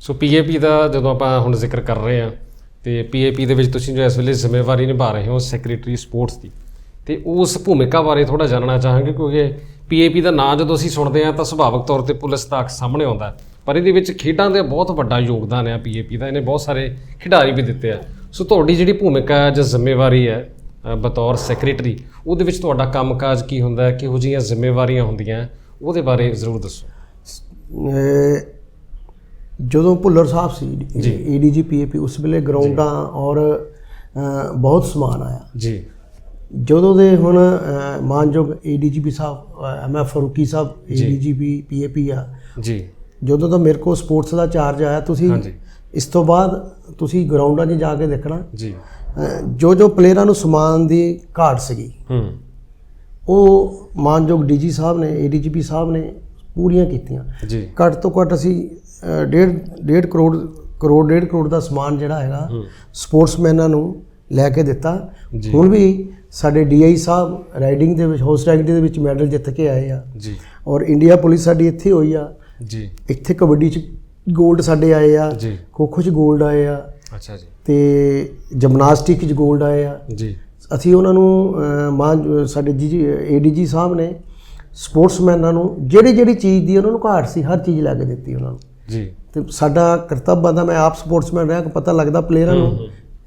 A: ਸੋ ਪੀਏਪੀ ਦਾ ਜਦੋਂ ਆਪਾਂ ਹੁਣ ਜ਼ਿਕਰ ਕਰ ਰਹੇ ਹਾਂ, ਤੇ ਪੀਏਪੀ ਦੇ ਵਿੱਚ ਤੁਸੀਂ ਜੋ ਇਸ ਵੇਲੇ ਜ਼ਿੰਮੇਵਾਰੀ ਨਿਭਾ ਰਹੇ ਹੋ ਸੈਕਟਰੀ ਸਪੋਰਟਸ ਦੀ, ਤੇ ਉਸ ਭੂਮਿਕਾ ਬਾਰੇ ਥੋੜਾ ਜਾਣਨਾ ਚਾਹਾਂਗੇ ਕਿਉਂਕਿ ਪੀਏਪੀ ਦਾ ਨਾਂ ਜਦੋਂ ਅਸੀਂ ਸੁਣਦੇ ਹਾਂ ਤਾਂ ਸੁਭਾਵਿਕ ਤੌਰ ਤੇ ਪੁਲਿਸ ਦਾ ਅੱਖ ਸਾਹਮਣੇ ਆਉਂਦਾ ਪਰ ਇਹਦੇ ਵਿੱਚ ਖੇਡਾਂ ਦਾ ਬਹੁਤ ਵੱਡਾ ਯੋਗਦਾਨ ਹੈ ਪੀਏਪੀ ਦਾ, ਇਹਨੇ ਬਹੁਤ ਸਾਰੇ ਖਿਡਾਰੀ ਵੀ ਦਿੱਤੇ ਆ। ਸੋ ਤੁਹਾਡੀ ਜਿਹੜੀ ਭੂਮਿਕਾ ਹੈ ਜਾਂ ਜ਼ਿੰਮੇਵਾਰੀ ਹੈ ਬਤੌਰ ਸੈਕਟਰੀ ਉਹਦੇ ਵਿੱਚ ਤੁਹਾਡਾ ਕੰਮਕਾਜ ਕੀ ਹੁੰਦਾ ਹੈ? ਕਿਹੋ ਜਿਹੀਆਂ ਜ਼ਿੰਮੇਵਾਰੀਆਂ ਹੁੰਦੀਆਂ? ਉਹਦੇ ਬਾਰੇ ਜ਼ਰੂਰ ਦੱਸੋ।
B: ਜਦੋਂ ਭੁੱਲਰ ਸਾਹਿਬ ਸੀ। ਏਡੀਜੀ ਪੀਏਪੀ ਉਸ ਵੇਲੇ ਗਰਾਊਂਡਾਂ ਔਰ ਬਹੁਤ ਸਮਾਨ ਆਇਆ।
A: ਜੀ।
B: ਜਦੋਂ ਦੇ ਹੁਣ ਮਾਨਯੋਗ ADGP sahib MF Farooqui sahib ADGP PAP ਆ।
A: ਜੀ।
B: ਜਦੋਂ ਤੋਂ ਮੇਰੇ ਕੋਲ ਸਪੋਰਟਸ ਦਾ ਚਾਰਜ ਆਇਆ ਤੁਸੀਂ ਇਸ ਤੋਂ ਬਾਅਦ ਤੁਸੀਂ ਗਰਾਊਂਡਾਂ 'ਚ ਜਾ ਕੇ ਦੇਖਣਾ।
A: ਜੀ।
B: ਜੋ ਜੋ ਪਲੇਅਰਾਂ ਨੂੰ ਸਮਾਨ ਦੀ ਘਾਟ ਸੀਗੀ
A: ਹੂੰ।
B: ਉਹ ਮਾਨਯੋਗ ਡੀਜੀ ਸਾਹਿਬ ਨੇ ਏਡੀਜੀਪੀ ਸਾਹਿਬ ਨੇ ਪੂਰੀਆਂ ਕੀਤੀਆਂ।
A: ਜੀ।
B: ਘੱਟ ਤੋਂ ਘੱਟ ਅਸੀਂ ਅ, ਡੇਢ ਡੇਢ ਕਰੋੜ ਕਰੋੜ ਡੇਢ ਕਰੋੜ ਦਾ ਸਮਾਨ ਜਿਹੜਾ ਹੈਗਾ ਸਪੋਰਟਸਮੈਨਾਂ ਨੂੰ ਲੈ ਕੇ ਦਿੱਤਾ। ਹੁਣ ਵੀ ਸਾਡੇ ਡੀਆਈ ਸਾਹਿਬ ਰਾਈਡਿੰਗ ਦੇ ਵਿੱਚ ਹਾਰਸ ਰਾਈਡਿੰਗ ਦੇ ਵਿੱਚ ਮੈਡਲ ਜਿੱਤ ਕੇ ਆਏ ਆ।
A: ਜੀ।
B: ਔਰ ਇੰਡੀਆ ਪੁਲਿਸ ਸਾਡੀ ਇੱਥੇ ਹੋਈ ਆ।
A: ਜੀ।
B: ਇੱਥੇ ਕਬੱਡੀ 'ਚ 골ਡ ਸਾਡੇ ਆਏ ਆ।
A: ਜੀ।
B: ਖੋ-ਖੋ 'ਚ 골ਡ ਆਏ ਆ।
A: ਅੱਛਾ ਜੀ।
B: ਤੇ ਜਿਮਨਾਸਟਿਕ 'ਚ 골ਡ ਆਏ ਆ।
A: ਜੀ।
B: ਅਸੀਂ ਉਹਨਾਂ ਨੂੰ ਮਾਨ ਸਾਡੇ ਜੀ ਏਡੀਜੀ ਸਾਹਿਬ ਨੇ ਸਪੋਰਟਸਮੈਨਾਂ ਨੂੰ ਜਿਹੜੀ ਜਿਹੜੀ ਚੀਜ਼ ਦੀ ਉਹਨਾਂ ਨੂੰ ਘਾਟ ਸੀ ਹਰ ਚੀਜ਼ ਲੈ ਕੇ ਦਿੱਤੀ ਉਹਨਾਂ ਨੂੰ।
A: ਜੀ।
B: ਤੇ ਸਾਡਾ ਕਰਤੱਵ ਬਣਦਾ ਮੈਂ ਆਪ ਸਪੋਰਟਸਮੈਨ ਰਿਹਾ ਕਿ ਪਤਾ ਲੱਗਦਾ ਪਲੇਅਰਾਂ ਨੂੰ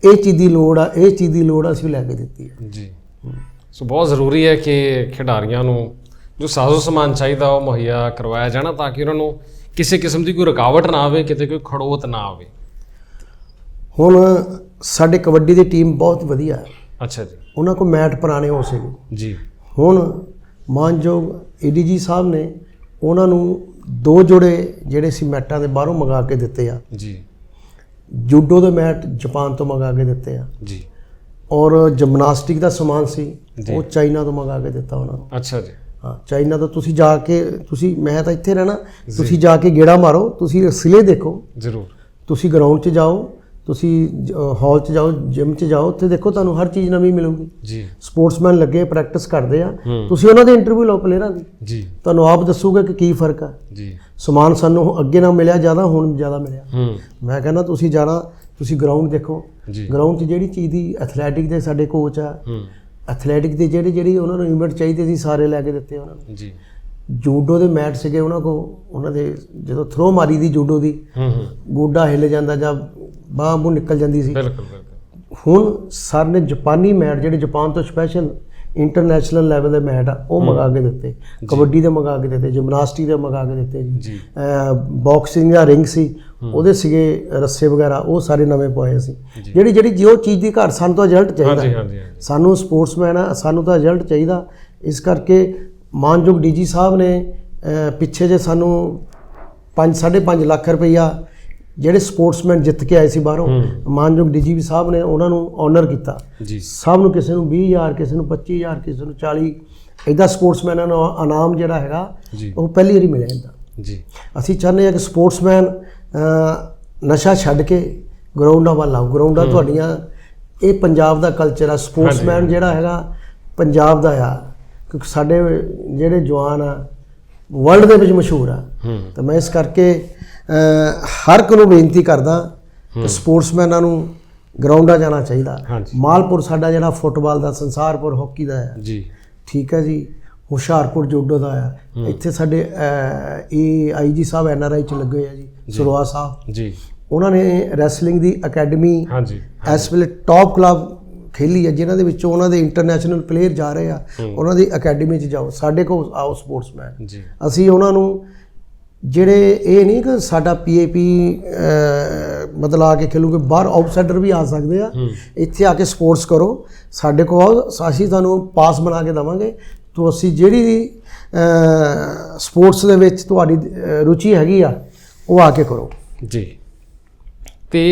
B: ਇਹ ਚੀਜ਼ ਦੀ ਲੋੜ ਆ ਇਹ ਚੀਜ਼ ਦੀ ਲੋੜ ਆ ਅਸੀਂ ਲੈ ਕੇ ਦਿੱਤੀ ਹੈ
A: ਜੀ। ਸੋ ਬਹੁਤ ਜ਼ਰੂਰੀ ਹੈ ਕਿ ਖਿਡਾਰੀਆਂ ਨੂੰ ਜੋ ਸਾਜ਼ੋ ਸਮਾਨ ਚਾਹੀਦਾ ਉਹ ਮੁਹੱਈਆ ਕਰਵਾਇਆ ਜਾਣਾ ਤਾਂ ਕਿ ਉਹਨਾਂ ਨੂੰ ਕਿਸੇ ਕਿਸਮ ਦੀ ਕੋਈ ਰੁਕਾਵਟ ਨਾ ਆਵੇ ਕਿਤੇ ਕੋਈ ਖੜੋਤ ਨਾ ਆਵੇ।
B: ਹੁਣ ਸਾਡੇ ਕਬੱਡੀ ਦੀ ਟੀਮ ਬਹੁਤ ਵਧੀਆ ਹੈ।
A: ਅੱਛਾ ਜੀ।
B: ਉਹਨਾਂ ਕੋਲ ਮੈਟ ਪੁਰਾਣੇ ਹੋ ਸੀਗੇ।
A: ਜੀ।
B: ਹੁਣ ਮਾਨਯੋਗ ਏਡੀਜੀ ਸਾਹਿਬ ਨੇ ਉਹਨਾਂ ਨੂੰ ਦੋ ਜੋੜੇ ਜਿਹੜੇ ਸੀ ਮੈਟਾਂ ਦੇ ਬਾਹਰੋਂ ਮੰਗਾ ਕੇ ਦਿੱਤੇ ਆ।
A: ਜੀ।
B: ਜੂਡੋ ਦੇ ਮੈਟ ਜਾਪਾਨ ਤੋਂ ਮੰਗਾ ਕੇ ਦਿੱਤੇ ਆ।
A: ਜੀ।
B: ਔਰ ਜਿਮਨਾਸਟਿਕ ਦਾ ਸਮਾਨ ਸੀ। ਉਹ ਚਾਈਨਾ ਤੋਂ ਮੰਗਾ ਕੇ ਦਿੱਤਾ ਉਹਨਾਂ ਨੂੰ।
A: ਅੱਛਾ ਜੀ।
B: ਹਾਂ ਚਾਈਨਾ ਤੋਂ ਤੁਸੀਂ ਜਾ ਕੇ ਤੁਸੀਂ ਮੈਂ ਤਾਂ ਇੱਥੇ ਰਹਿਣਾ ਤੁਸੀਂ ਜਾ ਕੇ ਗੇੜਾ ਮਾਰੋ ਤੁਸੀਂ ਸਿਲੇ ਦੇਖੋ।
A: ਜ਼ਰੂਰ।
B: ਤੁਸੀਂ ਗਰਾਊਂਡ 'ਚ ਜਾਓ ਤੁਸੀਂ ਹਾਲ 'ਚ ਜਾਓ ਜਿਮ 'ਚ ਜਾਓ ਉੱਥੇ ਦੇਖੋ ਤੁਹਾਨੂੰ ਹਰ ਚੀਜ਼ ਨਵੀਂ ਮਿਲੂਗੀ।
A: ਜੀ।
B: ਸਪੋਰਟਸਮੈਨ ਲੱਗੇ ਪ੍ਰੈਕਟਿਸ ਕਰਦੇ ਆ। ਤੁਸੀਂ ਉਹਨਾਂ ਦੇ ਇੰਟਰਵਿਊ ਲਓ ਪਲੇਅਰਾਂ ਦੀ।
A: ਜੀ।
B: ਤੁਹਾਨੂੰ ਆਪ ਦੱਸੂਗਾ ਕਿ ਕੀ ਫ਼ਰਕ ਆ।
A: ਜੀ।
B: ਸਮਾਨ ਸਾਨੂੰ ਅੱਗੇ ਨਾ ਮਿਲਿਆ ਜ਼ਿਆਦਾ ਹੁਣ ਜ਼ਿਆਦਾ ਮਿਲਿਆ। ਮੈਂ ਕਹਿੰਦਾ ਤੁਸੀਂ ਜਾਣਾ ਤੁਸੀਂ ਗਰਾਊਂਡ ਦੇਖੋ।
A: ਜੀ।
B: ਗਰਾਊਂਡ 'ਚ ਜਿਹੜੀ ਚੀਜ਼ ਦੀ ਐਥਲੈਟਿਕ ਦੇ ਸਾਡੇ ਕੋਚ ਆ ਐਥਲੈਟਿਕ ਦੇ ਜਿਹੜੇ ਜਿਹੜੀ ਉਹਨਾਂ ਨੂੰ ਇਵੈਂਟ ਚਾਹੀਦੇ ਸੀ ਸਾਰੇ ਲੈ ਕੇ ਦਿੱਤੇ ਉਹਨਾਂ ਨੂੰ।
A: ਜੀ।
B: ਜੂਡੋ ਦੇ ਮੈਟ ਸੀਗੇ ਉਹਨਾਂ ਕੋ ਉਹਨਾਂ ਦੇ ਜਦੋਂ ਥਰੋ ਮਾਰੀ ਦੀ ਜੂਡੋ ਦੀ
A: ਹੂੰ ਹੂੰ।
B: ਗੋਡਾ ਹਿੱਲ ਜਾਂਦਾ ਜਾਂ ਬਾਂਹ ਬੂ ਨਿਕਲ ਜਾਂਦੀ ਸੀ।
A: ਬਿਲਕੁਲ ਬਿਲਕੁਲ।
B: ਹੁਣ ਸਰ ਨੇ ਜਾਪਾਨੀ ਮੈਟ ਜਿਹੜੇ ਜਾਪਾਨ ਤੋਂ ਸਪੈਸ਼ਲ ਇੰਟਰਨੈਸ਼ਨਲ ਲੈਵਲ ਦੇ ਮੈਟ ਆ ਉਹ ਮੰਗਾ ਕੇ ਦਿੱਤੇ। ਕਬੱਡੀ ਦੇ ਮੰਗਾ ਕੇ ਦਿੱਤੇ ਜਿਮਨਾਸਟਿਕ ਦੇ ਮੰਗਾ ਕੇ ਦਿੱਤੇ ਜੀ। ਬਾਕਸਿੰਗ ਦਾ ਰਿੰਗ ਸੀ ਉਹਦੇ ਸੀਗੇ ਰੱਸੇ ਵਗੈਰਾ ਉਹ ਸਾਰੇ ਨਵੇਂ ਪਵਾਏ ਸੀ। ਜਿਹੜੀ ਜਿਹੜੀ ਜੋ ਚੀਜ਼ ਦੀ ਘਾਟ ਸਾਨੂੰ ਤਾਂ ਰਿਜ਼ਲਟ ਚਾਹੀਦਾ।
A: ਹਾਂਜੀ ਹਾਂਜੀ ਹਾਂਜੀ।
B: ਸਾਨੂੰ ਸਪੋਰਟਸਮੈਨ ਆ ਸਾਨੂੰ ਤਾਂ ਰਿਜ਼ਲਟ ਚਾਹੀਦਾ। ਇਸ ਕਰਕੇ ਮਾਨਯੋਗ ਡੀਜੀ ਸਾਹਿਬ ਨੇ ਪਿੱਛੇ ਜੇ ਸਾਨੂੰ 5 5.5 ਲੱਖ ਰੁਪਈਆ ਜਿਹੜੇ ਸਪੋਰਟਸਮੈਨ ਜਿੱਤ ਕੇ ਆਏ ਸੀ ਬਾਹਰੋਂ ਮਾਨਯੋਗ ਡੀਜੀਪੀ ਸਾਹਿਬ ਨੇ ਉਹਨਾਂ ਨੂੰ ਆਨਰ ਕੀਤਾ।
A: ਜੀ।
B: ਸਭ ਨੂੰ ਕਿਸੇ ਨੂੰ 20000 ਕਿਸੇ ਨੂੰ 25000 ਕਿਸੇ ਨੂੰ 40 ਇਦਾਂ ਸਪੋਰਟਸਮੈਨਾਂ ਨੂੰ ਇਨਾਮ ਜਿਹੜਾ ਹੈਗਾ ਉਹ ਪਹਿਲੀ ਵਾਰੀ ਮਿਲਿਆ ਜਾਂਦਾ
A: ਜੀ।
B: ਅਸੀਂ ਚਾਹੁੰਦੇ ਹਾਂ ਕਿ ਸਪੋਰਟਸਮੈਨ ਨਸ਼ਾ ਛੱਡ ਕੇ ਗਰਾਊਂਡਾਂ ਵੱਲ ਆਓ ਗਰਾਊਂਡਾਂ ਤੁਹਾਡੀਆਂ ਇਹ ਪੰਜਾਬ ਦਾ ਕਲਚਰ ਆ। ਸਪੋਰਟਸਮੈਨ ਜਿਹੜਾ ਹੈਗਾ ਪੰਜਾਬ ਦਾ ਆ। ਕਿਉਂਕਿ ਸਾਡੇ ਜਿਹੜੇ ਜਵਾਨ ਆ ਵਰਲਡ ਦੇ ਵਿੱਚ ਮਸ਼ਹੂਰ ਆ। ਤਾਂ ਮੈਂ ਇਸ ਕਰਕੇ ਹਰ ਇੱਕ ਨੂੰ ਬੇਨਤੀ ਕਰਦਾ ਕਿ ਸਪੋਰਟਸਮੈਨਾਂ ਨੂੰ ਗਰਾਊਂਡਾਂ ਜਾਣਾ ਚਾਹੀਦਾ। ਮਾਲਪੁਰ ਸਾਡਾ ਜਿਹੜਾ ਫੁੱਟਬਾਲ ਦਾ ਸੰਸਾਰਪੁਰ ਹਾਕੀ ਦਾ ਹੈ।
A: ਜੀ।
B: ਠੀਕ ਹੈ ਜੀ। ਹੁਸ਼ਿਆਰਪੁਰ ਜੂਡੋ ਦਾ ਆ ਇੱਥੇ ਸਾਡੇ ਇਹ ਆਈਜੀ ਸਾਹਿਬ ਐਨਆਰਆਈ ਚ ਲੱਗੇ ਆ ਜੀ ਸੁਰਵਾ ਸਾਹਿਬ।
A: ਜੀ।
B: ਉਹਨਾਂ ਨੇ ਰੈਸਲਿੰਗ ਦੀ ਅਕੈਡਮੀ
A: ਹਾਂਜੀ।
B: ਇਸ ਵੇਲੇ ਟੌਪ ਕਲੱਬ ਖੇਲੀ ਹੈ ਜਿਨ੍ਹਾਂ ਦੇ ਵਿੱਚੋਂ ਉਹਨਾਂ ਦੇ ਇੰਟਰਨੈਸ਼ਨਲ ਪਲੇਅਰ ਜਾ ਰਹੇ ਆ। ਉਹਨਾਂ ਦੀ ਅਕੈਡਮੀ 'ਚ ਜਾਓ। ਸਾਡੇ ਕੋਲ ਆਓ ਸਪੋਰਟਸਮੈਨ।
A: ਜੀ।
B: ਅਸੀਂ ਉਹਨਾਂ ਨੂੰ ਜਿਹੜੇ ਇਹ ਨਹੀਂ ਕਿ ਸਾਡਾ ਪੀਏਪੀ ਮਤਲਬ ਆ ਕੇ ਖੇਲੂਗੇ ਬਾਹਰ ਆਊਟਸਾਈਡਰ ਵੀ ਆ ਸਕਦੇ ਆ। ਇੱਥੇ ਆ ਕੇ ਸਪੋਰਟਸ ਕਰੋ। ਸਾਡੇ ਕੋਲ ਅਸੀਂ ਤੁਹਾਨੂੰ ਪਾਸ ਬਣਾ ਕੇ ਦਵਾਂਗੇ। ਤੋਂ ਅਸੀਂ ਜਿਹੜੀ ਸਪੋਰਟਸ ਦੇ ਵਿੱਚ ਤੁਹਾਡੀ ਰੁਚੀ ਹੈਗੀ ਆ ਉਹ ਆ ਕੇ ਕਰੋ।
A: ਜੀ। ਤੇ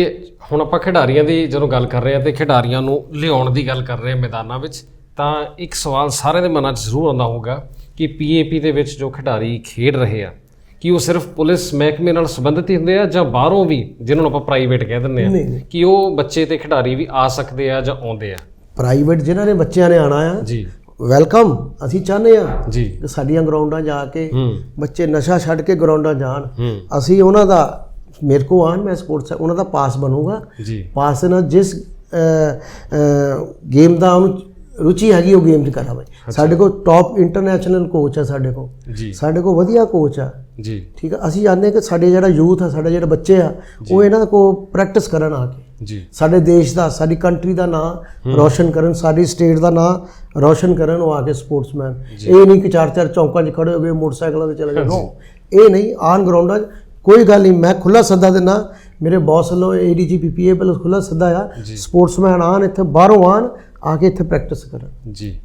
A: ਹੁਣ ਆਪਾਂ ਖਿਡਾਰੀਆਂ ਦੀ ਜਦੋਂ ਗੱਲ ਕਰ ਰਹੇ ਹਾਂ ਤੇ ਖਿਡਾਰੀਆਂ ਨੂੰ ਲਿਆਉਣ ਦੀ ਗੱਲ ਕਰ ਰਹੇ ਹਾਂ ਮੈਦਾਨਾਂ ਵਿੱਚ ਤਾਂ ਇੱਕ ਸਵਾਲ ਸਾਰਿਆਂ ਦੇ ਮਨਾਂ 'ਚ ਜ਼ਰੂਰ ਆਉਂਦਾ ਹੋਊਗਾ ਕਿ ਪੀਏਪੀ ਦੇ ਵਿੱਚ ਜੋ ਖਿਡਾਰੀ ਖੇਡ ਰਹੇ ਆ ਕਿ ਉਹ ਸਿਰਫ ਪੁਲਿਸ ਮਹਿਕਮੇ ਨਾਲ ਸੰਬੰਧਿਤ ਹੀ ਹੁੰਦੇ ਆ ਜਾਂ ਬਾਹਰੋਂ ਵੀ ਜਿਹਨਾਂ ਨੂੰ ਆਪਾਂ ਪ੍ਰਾਈਵੇਟ ਕਹਿ ਦਿੰਦੇ ਆ। ਕਿ ਉਹ ਬੱਚੇ ਤੇ ਖਿਡਾਰੀ ਵੀ ਆ ਸਕਦੇ ਆ ਜਾਂ ਆਉਂਦੇ ਆ?
B: ਪ੍ਰਾਈਵੇਟ ਜਿਨ੍ਹਾਂ ਨੇ ਬੱਚਿਆਂ ਨੇ ਆਣਾ ਆ
A: ਜੀ।
B: ਵੈਲਕਮ ਅਸੀਂ ਚਾਹੁੰਦੇ ਆ
A: ਜੀ।
B: ਕਿ ਸਾਡੀਆਂ ਗਰਾਊਂਡਾਂ ਜਾ ਕੇ ਬੱਚੇ ਨਸ਼ਾ ਛੱਡ ਕੇ ਗਰਾਊਂਡਾਂ ਜਾਣ। ਅਸੀਂ ਉਹਨਾਂ ਦਾ ਮੇਰੇ ਕੋ ਆਣ ਮੈਂ ਸਪੋਰਟਸ ਉਹਨਾਂ ਦਾ ਪਾਸ ਬਣੂਗਾ।
A: ਜੀ।
B: ਪਾਸ ਨਾਲ ਜਿਸ ਗੇਮ ਦਾ ਉਹਨੂੰ ਰੁਚੀ ਹੈਗੀ ਉਹ ਗੇਮ 'ਚ ਕਰਾਵੇ ਸਾਡੇ ਕੋਲ ਟੌਪ ਇੰਟਰਨੈਸ਼ਨਲ ਕੋਚ ਆ ਸਾਡੇ ਕੋਲ।
A: ਜੀ।
B: ਸਾਡੇ ਕੋਲ ਵਧੀਆ ਕੋਚ ਆ।
A: ਜੀ।
B: ਠੀਕ ਆ? ਅਸੀਂ ਚਾਹੁੰਦੇ ਕਿ ਸਾਡੇ ਜਿਹੜਾ ਯੂਥ ਆ ਸਾਡੇ ਜਿਹੜੇ ਬੱਚੇ ਆ ਉਹ ਇਹਨਾਂ ਕੋਲ ਪ੍ਰੈਕਟਿਸ ਕਰਨ ਆ ਕੇ।
A: ਜੀ।
B: ਸਾਡੇ ਦੇਸ਼ ਦਾ ਸਾਡੀ ਕੰਟਰੀ ਦਾ ਨਾਮ ਰੋਸ਼ਨ ਕਰਨ ਸਾਡੀ ਸਟੇਟ ਦਾ ਨਾਮ ਰੋਸ਼ਨ ਕਰਨ ਉਹ ਆ ਕੇ ਸਪੋਰਟਸਮੈਨ ਇਹ ਨਹੀਂ ਕਿ ਚਾਰ ਚਾਰ ਚੌਂਕਾਂ 'ਚ ਖੜੇ ਹੋ ਗਏ ਮੋਟਰਸਾਈਕਲਾਂ ਤੇ ਚਲੇ ਗਏ ਨੋ ਇਹ ਨਹੀਂ ਆਨ ਗਰਾਊਂਡਾਂ 'ਚ ਕੋਈ ਗੱਲ ਨਹੀਂ ਮੈਂ ਖੁੱਲਾ ਸੱਦਾ ਦਿੰਦਾ ਮੇਰੇ ਬੌਸ ਵੱਲੋਂ ਏਡੀਜੀ ਪੀਪੀਏ ਵੱਲੋਂ ਖੁੱਲਾ ਸੱਦਾ ਆ। ਸਪੋਰਟਸਮੈਨ ਆਣ ਇੱਥੇ ਬਾਹਰੋਂ ਆਣ ਆ ਕੇ ਇੱਥੇ ਪ੍ਰੈਕਟਿਸ ਕਰਨ।
A: ਜੀ।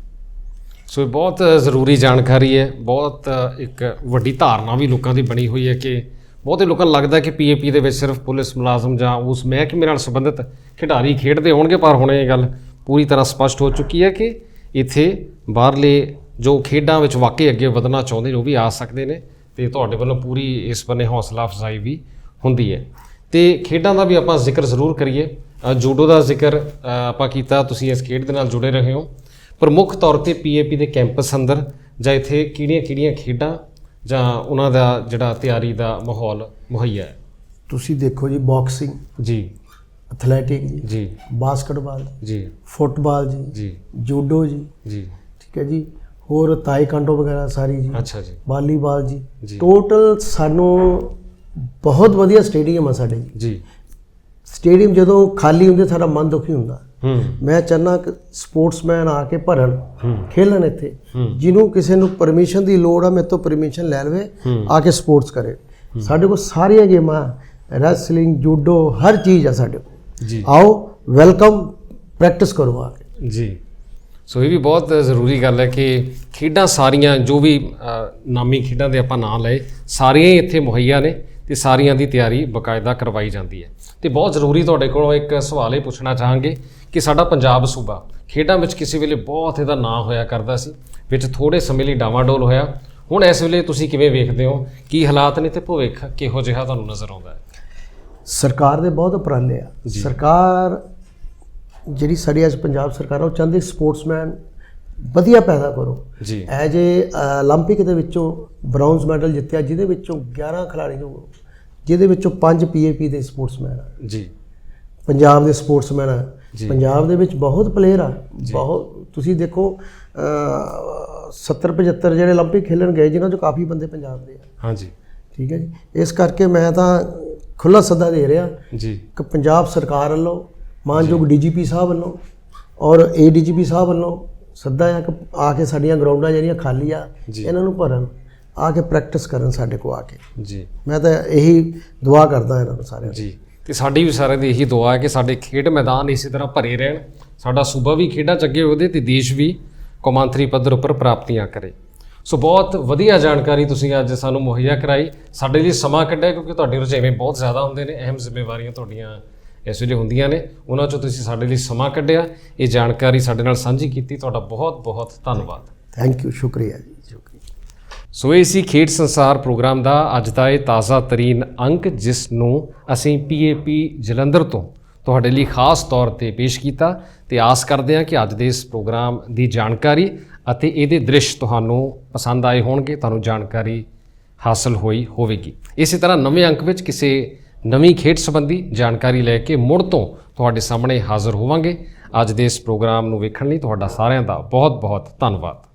A: ਸੋ ਇਹ ਬਹੁਤ ਜ਼ਰੂਰੀ ਜਾਣਕਾਰੀ ਹੈ। ਬਹੁਤ ਇੱਕ ਵੱਡੀ ਧਾਰਨਾ ਵੀ ਲੋਕਾਂ ਦੀ ਬਣੀ ਹੋਈ ਹੈ ਕਿ ਬਹੁਤੇ ਲੋਕਾਂ ਨੂੰ ਲੱਗਦਾ ਕਿ ਪੀਏਪੀ ਦੇ ਵਿੱਚ ਸਿਰਫ ਪੁਲਿਸ ਮੁਲਾਜ਼ਮ ਜਾਂ ਉਸ ਮਹਿਕਮੇ ਨਾਲ ਸੰਬੰਧਿਤ ਖਿਡਾਰੀ ਖੇਡਦੇ ਹੋਣਗੇ, ਪਰ ਹੁਣ ਇਹ ਗੱਲ ਪੂਰੀ ਤਰ੍ਹਾਂ ਸਪਸ਼ਟ ਹੋ ਚੁੱਕੀ ਹੈ ਕਿ ਇੱਥੇ ਬਾਹਰਲੇ ਜੋ ਖੇਡਾਂ ਵਿੱਚ ਵਾਕਈ ਅੱਗੇ ਵਧਣਾ ਚਾਹੁੰਦੇ ਨੇ, ਉਹ ਵੀ ਆ ਸਕਦੇ ਨੇ ਤੇ ਤੁਹਾਡੇ ਵੱਲੋਂ ਪੂਰੀ ਇਸ ਬੰਨੇ ਹੌਸਲਾ ਅਫਜ਼ਾਈ ਵੀ ਹੁੰਦੀ ਹੈ। ਤੇ ਖੇਡਾਂ ਦਾ ਵੀ ਆਪਾਂ ਜ਼ਿਕਰ ਜ਼ਰੂਰ ਕਰੀਏ। ਜੂਡੋ ਦਾ ਜ਼ਿਕਰ ਆਪਾਂ ਕੀਤਾ ਤੁਸੀਂ ਇਸ ਖੇਡ ਦੇ ਨਾਲ ਜੁੜੇ ਰਹੇ ਹੋ। ਪ੍ਰਮੁੱਖ ਤੌਰ ਤੇ ਪੀਏਪੀ ਦੇ ਕੈਂਪਸ ਅੰਦਰ ਜਾਂ ਇੱਥੇ ਕਿਹੜੀਆਂ-ਕਿਹੜੀਆਂ ਖੇਡਾਂ ਜਾਂ ਉਹਨਾਂ ਦਾ ਜਿਹੜਾ ਤਿਆਰੀ ਦਾ ਮਾਹੌਲ ਮੁਹੱਈਆ ਹੈ?
B: ਤੁਸੀਂ ਦੇਖੋ ਜੀ ਬਾਕਸਿੰਗ
A: ਜੀ।
B: ਐਥਲੈਟਿਕ ਜੀ
A: ਜੀ।
B: ਬਾਸਕਟਬਾਲ
A: ਜੀ।
B: ਫੁੱਟਬਾਲ ਜੀ
A: ਜੀ।
B: ਜੂਡੋ ਜੀ।
A: ਜੀ।
B: ਠੀਕ ਹੈ ਜੀ। ਹੋਰ ਤਾਈਕਾਂਡੋ ਵਗੈਰਾ ਸਾਰੀ ਜੀ।
A: ਅੱਛਾ ਜੀ।
B: ਵਾਲੀਬਾਲ ਜੀ।
A: ਜੀ।
B: ਟੋਟਲ ਸਾਨੂੰ ਬਹੁਤ ਵਧੀਆ ਸਟੇਡੀਅਮ ਆ ਸਾਡੇ ਜੀ। ਸਟੇਡੀਅਮ ਜਦੋਂ ਖਾਲੀ ਹੁੰਦੇ ਸਾਡਾ ਮਨ ਦੁਖੀ ਹੁੰਦਾ। ਮੈਂ ਚਾਹੁੰਦਾ ਕਿ ਸਪੋਰਟਸਮੈਨ ਆ ਕੇ ਭਰਨ ਖੇਲਣ ਇੱਥੇ। ਜਿਹਨੂੰ ਕਿਸੇ ਨੂੰ ਪਰਮਿਸ਼ਨ ਦੀ ਲੋੜ ਆ ਮੇਰੇ ਤੋਂ ਪਰਮਿਸ਼ਨ ਲੈ ਲਵੇ। ਆ ਕੇ ਸਪੋਰਟਸ ਕਰੇ। ਸਾਡੇ ਕੋਲ ਸਾਰੀਆਂ ਗੇਮਾਂ ਰੈਸਲਿੰਗ ਜੂਡੋ ਹਰ ਚੀਜ਼ ਆ ਸਾਡੇ ਕੋਲ।
A: ਜੀ।
B: ਆਓ ਵੈਲਕਮ ਪ੍ਰੈਕਟਿਸ ਕਰੋ ਆ ਕੇ।
A: ਜੀ। ਸੋ ਇਹ ਵੀ ਬਹੁਤ ਜ਼ਰੂਰੀ ਗੱਲ ਹੈ ਕਿ ਖੇਡਾਂ ਸਾਰੀਆਂ ਜੋ ਵੀ ਨਾਮੀ ਖੇਡਾਂ ਦੇ ਆਪਾਂ ਨਾਂ ਲਏ ਸਾਰੀਆਂ ਹੀ ਇੱਥੇ ਮੁਹੱਈਆ ਨੇ। ਤੇ ਸਾਰੀਆਂ ਦੀ ਤਿਆਰੀ ਬਕਾਇਦਾ ਕਰਵਾਈ ਜਾਂਦੀ ਹੈ ਤੇ ਬਹੁਤ ਜ਼ਰੂਰੀ ਤੁਹਾਡੇ ਕੋਲੋਂ ਇੱਕ ਸਵਾਲ ਇਹ ਪੁੱਛਣਾ ਚਾਹਾਂਗੇ ਕਿ ਸਾਡਾ ਪੰਜਾਬ ਸੂਬਾ ਖੇਡਾਂ ਵਿੱਚ ਕਿਸੇ ਵੇਲੇ ਬਹੁਤ ਇਹਦਾ ਨਾਂ ਹੋਇਆ ਕਰਦਾ ਸੀ ਵਿੱਚ ਥੋੜੇ ਸਮੇਂ ਲਈ ਡਾਵਾਡੋਲ ਹੋਇਆ ਹੁਣ ਇਸ ਵੇਲੇ ਤੁਸੀਂ ਕਿਵੇਂ ਵੇਖਦੇ ਹੋ ਕੀ ਹਾਲਾਤ ਨੇ ਤੇ ਭਵਿੱਖ ਕਿਹੋ ਜਿਹਾ ਤੁਹਾਨੂੰ ਨਜ਼ਰ ਆਉਂਦਾ ਹੈ
B: ਸਰਕਾਰ ਦੇ ਬਹੁਤ ਉਪਰਾਲੇ ਆ ਸਰਕਾਰ ਜਿਹੜੀ ਸਾਡੀ ਅੱਜ ਪੰਜਾਬ ਸਰਕਾਰ ਆ, ਉਹ ਚਾਹੁੰਦੀ ਸਪੋਰਟਸਮੈਨ ਵਧੀਆ ਪੈਦਾ ਕਰੋ
A: ਜੀ
B: ਐਜ ਏ 올림픽 ਦੇ ਵਿੱਚੋਂ ਬ੍ਰੌਂਜ਼ ਮੈਡਲ ਜਿੱਤਿਆ ਜਿਹਦੇ ਵਿੱਚੋਂ 11 ਖਿਡਾਰੀ ਜੋ ਜਿਹਦੇ ਵਿੱਚੋਂ 5 ਪੀਏਪੀ ਦੇ ਸਪੋਰਟਸਮੈਨ ਆ
A: ਜੀ
B: ਪੰਜਾਬ ਦੇ ਸਪੋਰਟਸਮੈਨ ਆ
A: ਜੀ।
B: ਪੰਜਾਬ ਦੇ ਵਿੱਚ ਬਹੁਤ ਪਲੇਅਰ ਆ ਬਹੁਤ ਤੁਸੀਂ ਦੇਖੋ ਅਹ, 70 75 ਜਿਹੜੇ 올림픽 ਖੇਲਣ ਗਏ ਜਿਨ੍ਹਾਂ ਚੋਂ ਕਾਫੀ ਬੰਦੇ ਪੰਜਾਬ ਦੇ ਆ
A: ਹਾਂਜੀ
B: ਠੀਕ ਹੈ ਜੀ ਇਸ ਕਰਕੇ ਮੈਂ ਤਾਂ ਖੁੱਲਾ ਸੱਦਾ ਦੇ ਰਿਹਾ
A: ਜੀ
B: ਕਿ ਪੰਜਾਬ ਸਰਕਾਰ ਵੱਲੋਂ ਮਾਨਯੋਗ ਡੀਜੀਪੀ ਸਾਹਿਬ ਵੱਲੋਂ ਔਰ ਏਡੀਜੀਪੀ ਸਾਹਿਬ ਵੱਲੋਂ ਸੱਦਾ ਹੈ ਕਿ ਆ ਕੇ ਸਾਡੀਆਂ ਗਰਾਊਂਡਾਂ ਜਿਹੜੀਆਂ ਖਾਲੀ ਆ
A: ਜੀ।
B: ਇਹਨਾਂ ਨੂੰ ਭਰਨ ਆ ਕੇ ਪ੍ਰੈਕਟਿਸ ਕਰਨ ਸਾਡੇ ਕੋਲ ਆ ਕੇ।
A: ਜੀ।
B: ਮੈਂ ਤਾਂ ਇਹੀ ਦੁਆ ਕਰਦਾ ਇਹਨਾਂ ਨੂੰ ਸਾਰਿਆਂ ਨੂੰ।
A: ਜੀ। ਤੇ ਸਾਡੀ ਵੀ ਸਾਰਿਆਂ ਦੀ ਇਹੀ ਦੁਆ ਹੈ ਕਿ ਸਾਡੇ ਖੇਡ ਮੈਦਾਨ ਇਸੇ ਤਰ੍ਹਾਂ ਭਰੇ ਰਹਿਣ। ਸਾਡਾ ਸੂਬਾ ਵੀ ਖੇਡਾਂ ਚ ਅੱਗੇ ਵਧੇ ਤੇ ਦੇਸ਼ ਵੀ ਕੌਮਾਂਤਰੀ ਪੱਧਰ ਉੱਪਰ ਪ੍ਰਾਪਤੀਆਂ ਕਰੇ। ਸੋ ਬਹੁਤ ਵਧੀਆ ਜਾਣਕਾਰੀ ਤੁਸੀਂ ਅੱਜ ਸਾਨੂੰ ਮੁਹੱਈਆ ਕਰਾਈ। ਸਾਡੇ ਲਈ ਸਮਾਂ ਕੱਢਿਆ ਕਿਉਂਕਿ ਤੁਹਾਡੇ ਰੁਝੇਵੇਂ ਬਹੁਤ ਜ਼ਿਆਦਾ ਹੁੰਦੇ ਨੇ ਅਹਿਮ ਜ਼ਿੰਮੇਵਾਰੀਆਂ ਤੁਹਾਡੀਆਂ ਇਸ ਵੇਲੇ ਹੁੰਦੀਆਂ ਨੇ। ਉਹਨਾਂ ਚੋਂ ਤੁਸੀਂ ਸਾਡੇ ਲਈ ਸਮਾਂ ਕੱਢਿਆ। ਇਹ ਜਾਣਕਾਰੀ ਸਾਡੇ ਨਾਲ ਸਾਂਝੀ ਕੀਤੀ। ਤੁਹਾਡਾ ਬਹੁਤ ਬਹੁਤ ਧੰਨਵਾਦ।
B: ਥੈਂਕ ਯੂ ਸ਼ੁਕਰੀਆ ਜੀ।
A: ਸੋ ਇਹ ਸੀ ਖੇਡ ਸੰਸਾਰ ਪ੍ਰੋਗਰਾਮ ਦਾ ਅੱਜ ਦਾ ਇਹ ਤਾਜ਼ਾ ਤਰੀਨ ਅੰਕ, ਜਿਸ ਨੂੰ ਅਸੀਂ ਪੀਏਪੀ ਜਲੰਧਰ ਤੋਂ ਤੁਹਾਡੇ ਲਈ ਖਾਸ ਤੌਰ ਤੇ ਪੇਸ਼ ਕੀਤਾ ਤੇ ਆਸ ਕਰਦੇ ਹਾਂ ਕਿ ਅੱਜ ਦੇ ਇਸ ਪ੍ਰੋਗਰਾਮ ਦੀ ਜਾਣਕਾਰੀ ਅਤੇ ਇਹਦੇ ਦ੍ਰਿਸ਼ ਤੁਹਾਨੂੰ ਪਸੰਦ ਆਏ ਹੋਣਗੇ, ਤੁਹਾਨੂੰ ਜਾਣਕਾਰੀ ਹਾਸਲ ਹੋਈ ਹੋਵੇਗੀ। ਇਸੇ ਤਰ੍ਹਾਂ ਨਵੇਂ ਅੰਕ ਵਿੱਚ ਕਿਸੇ ਨਵੀਂ ਖੇਡ ਸੰਬੰਧੀ ਜਾਣਕਾਰੀ ਲੈ ਕੇ ਮੁੜ ਤੋਂ ਤੁਹਾਡੇ ਸਾਹਮਣੇ ਹਾਜ਼ਰ ਹੋਵਾਂਗੇ। ਅੱਜ ਦੇ ਇਸ ਪ੍ਰੋਗਰਾਮ ਨੂੰ ਵੇਖਣ ਲਈ ਤੁਹਾਡਾ ਸਾਰਿਆਂ ਦਾ ਬਹੁਤ ਬਹੁਤ ਧੰਨਵਾਦ।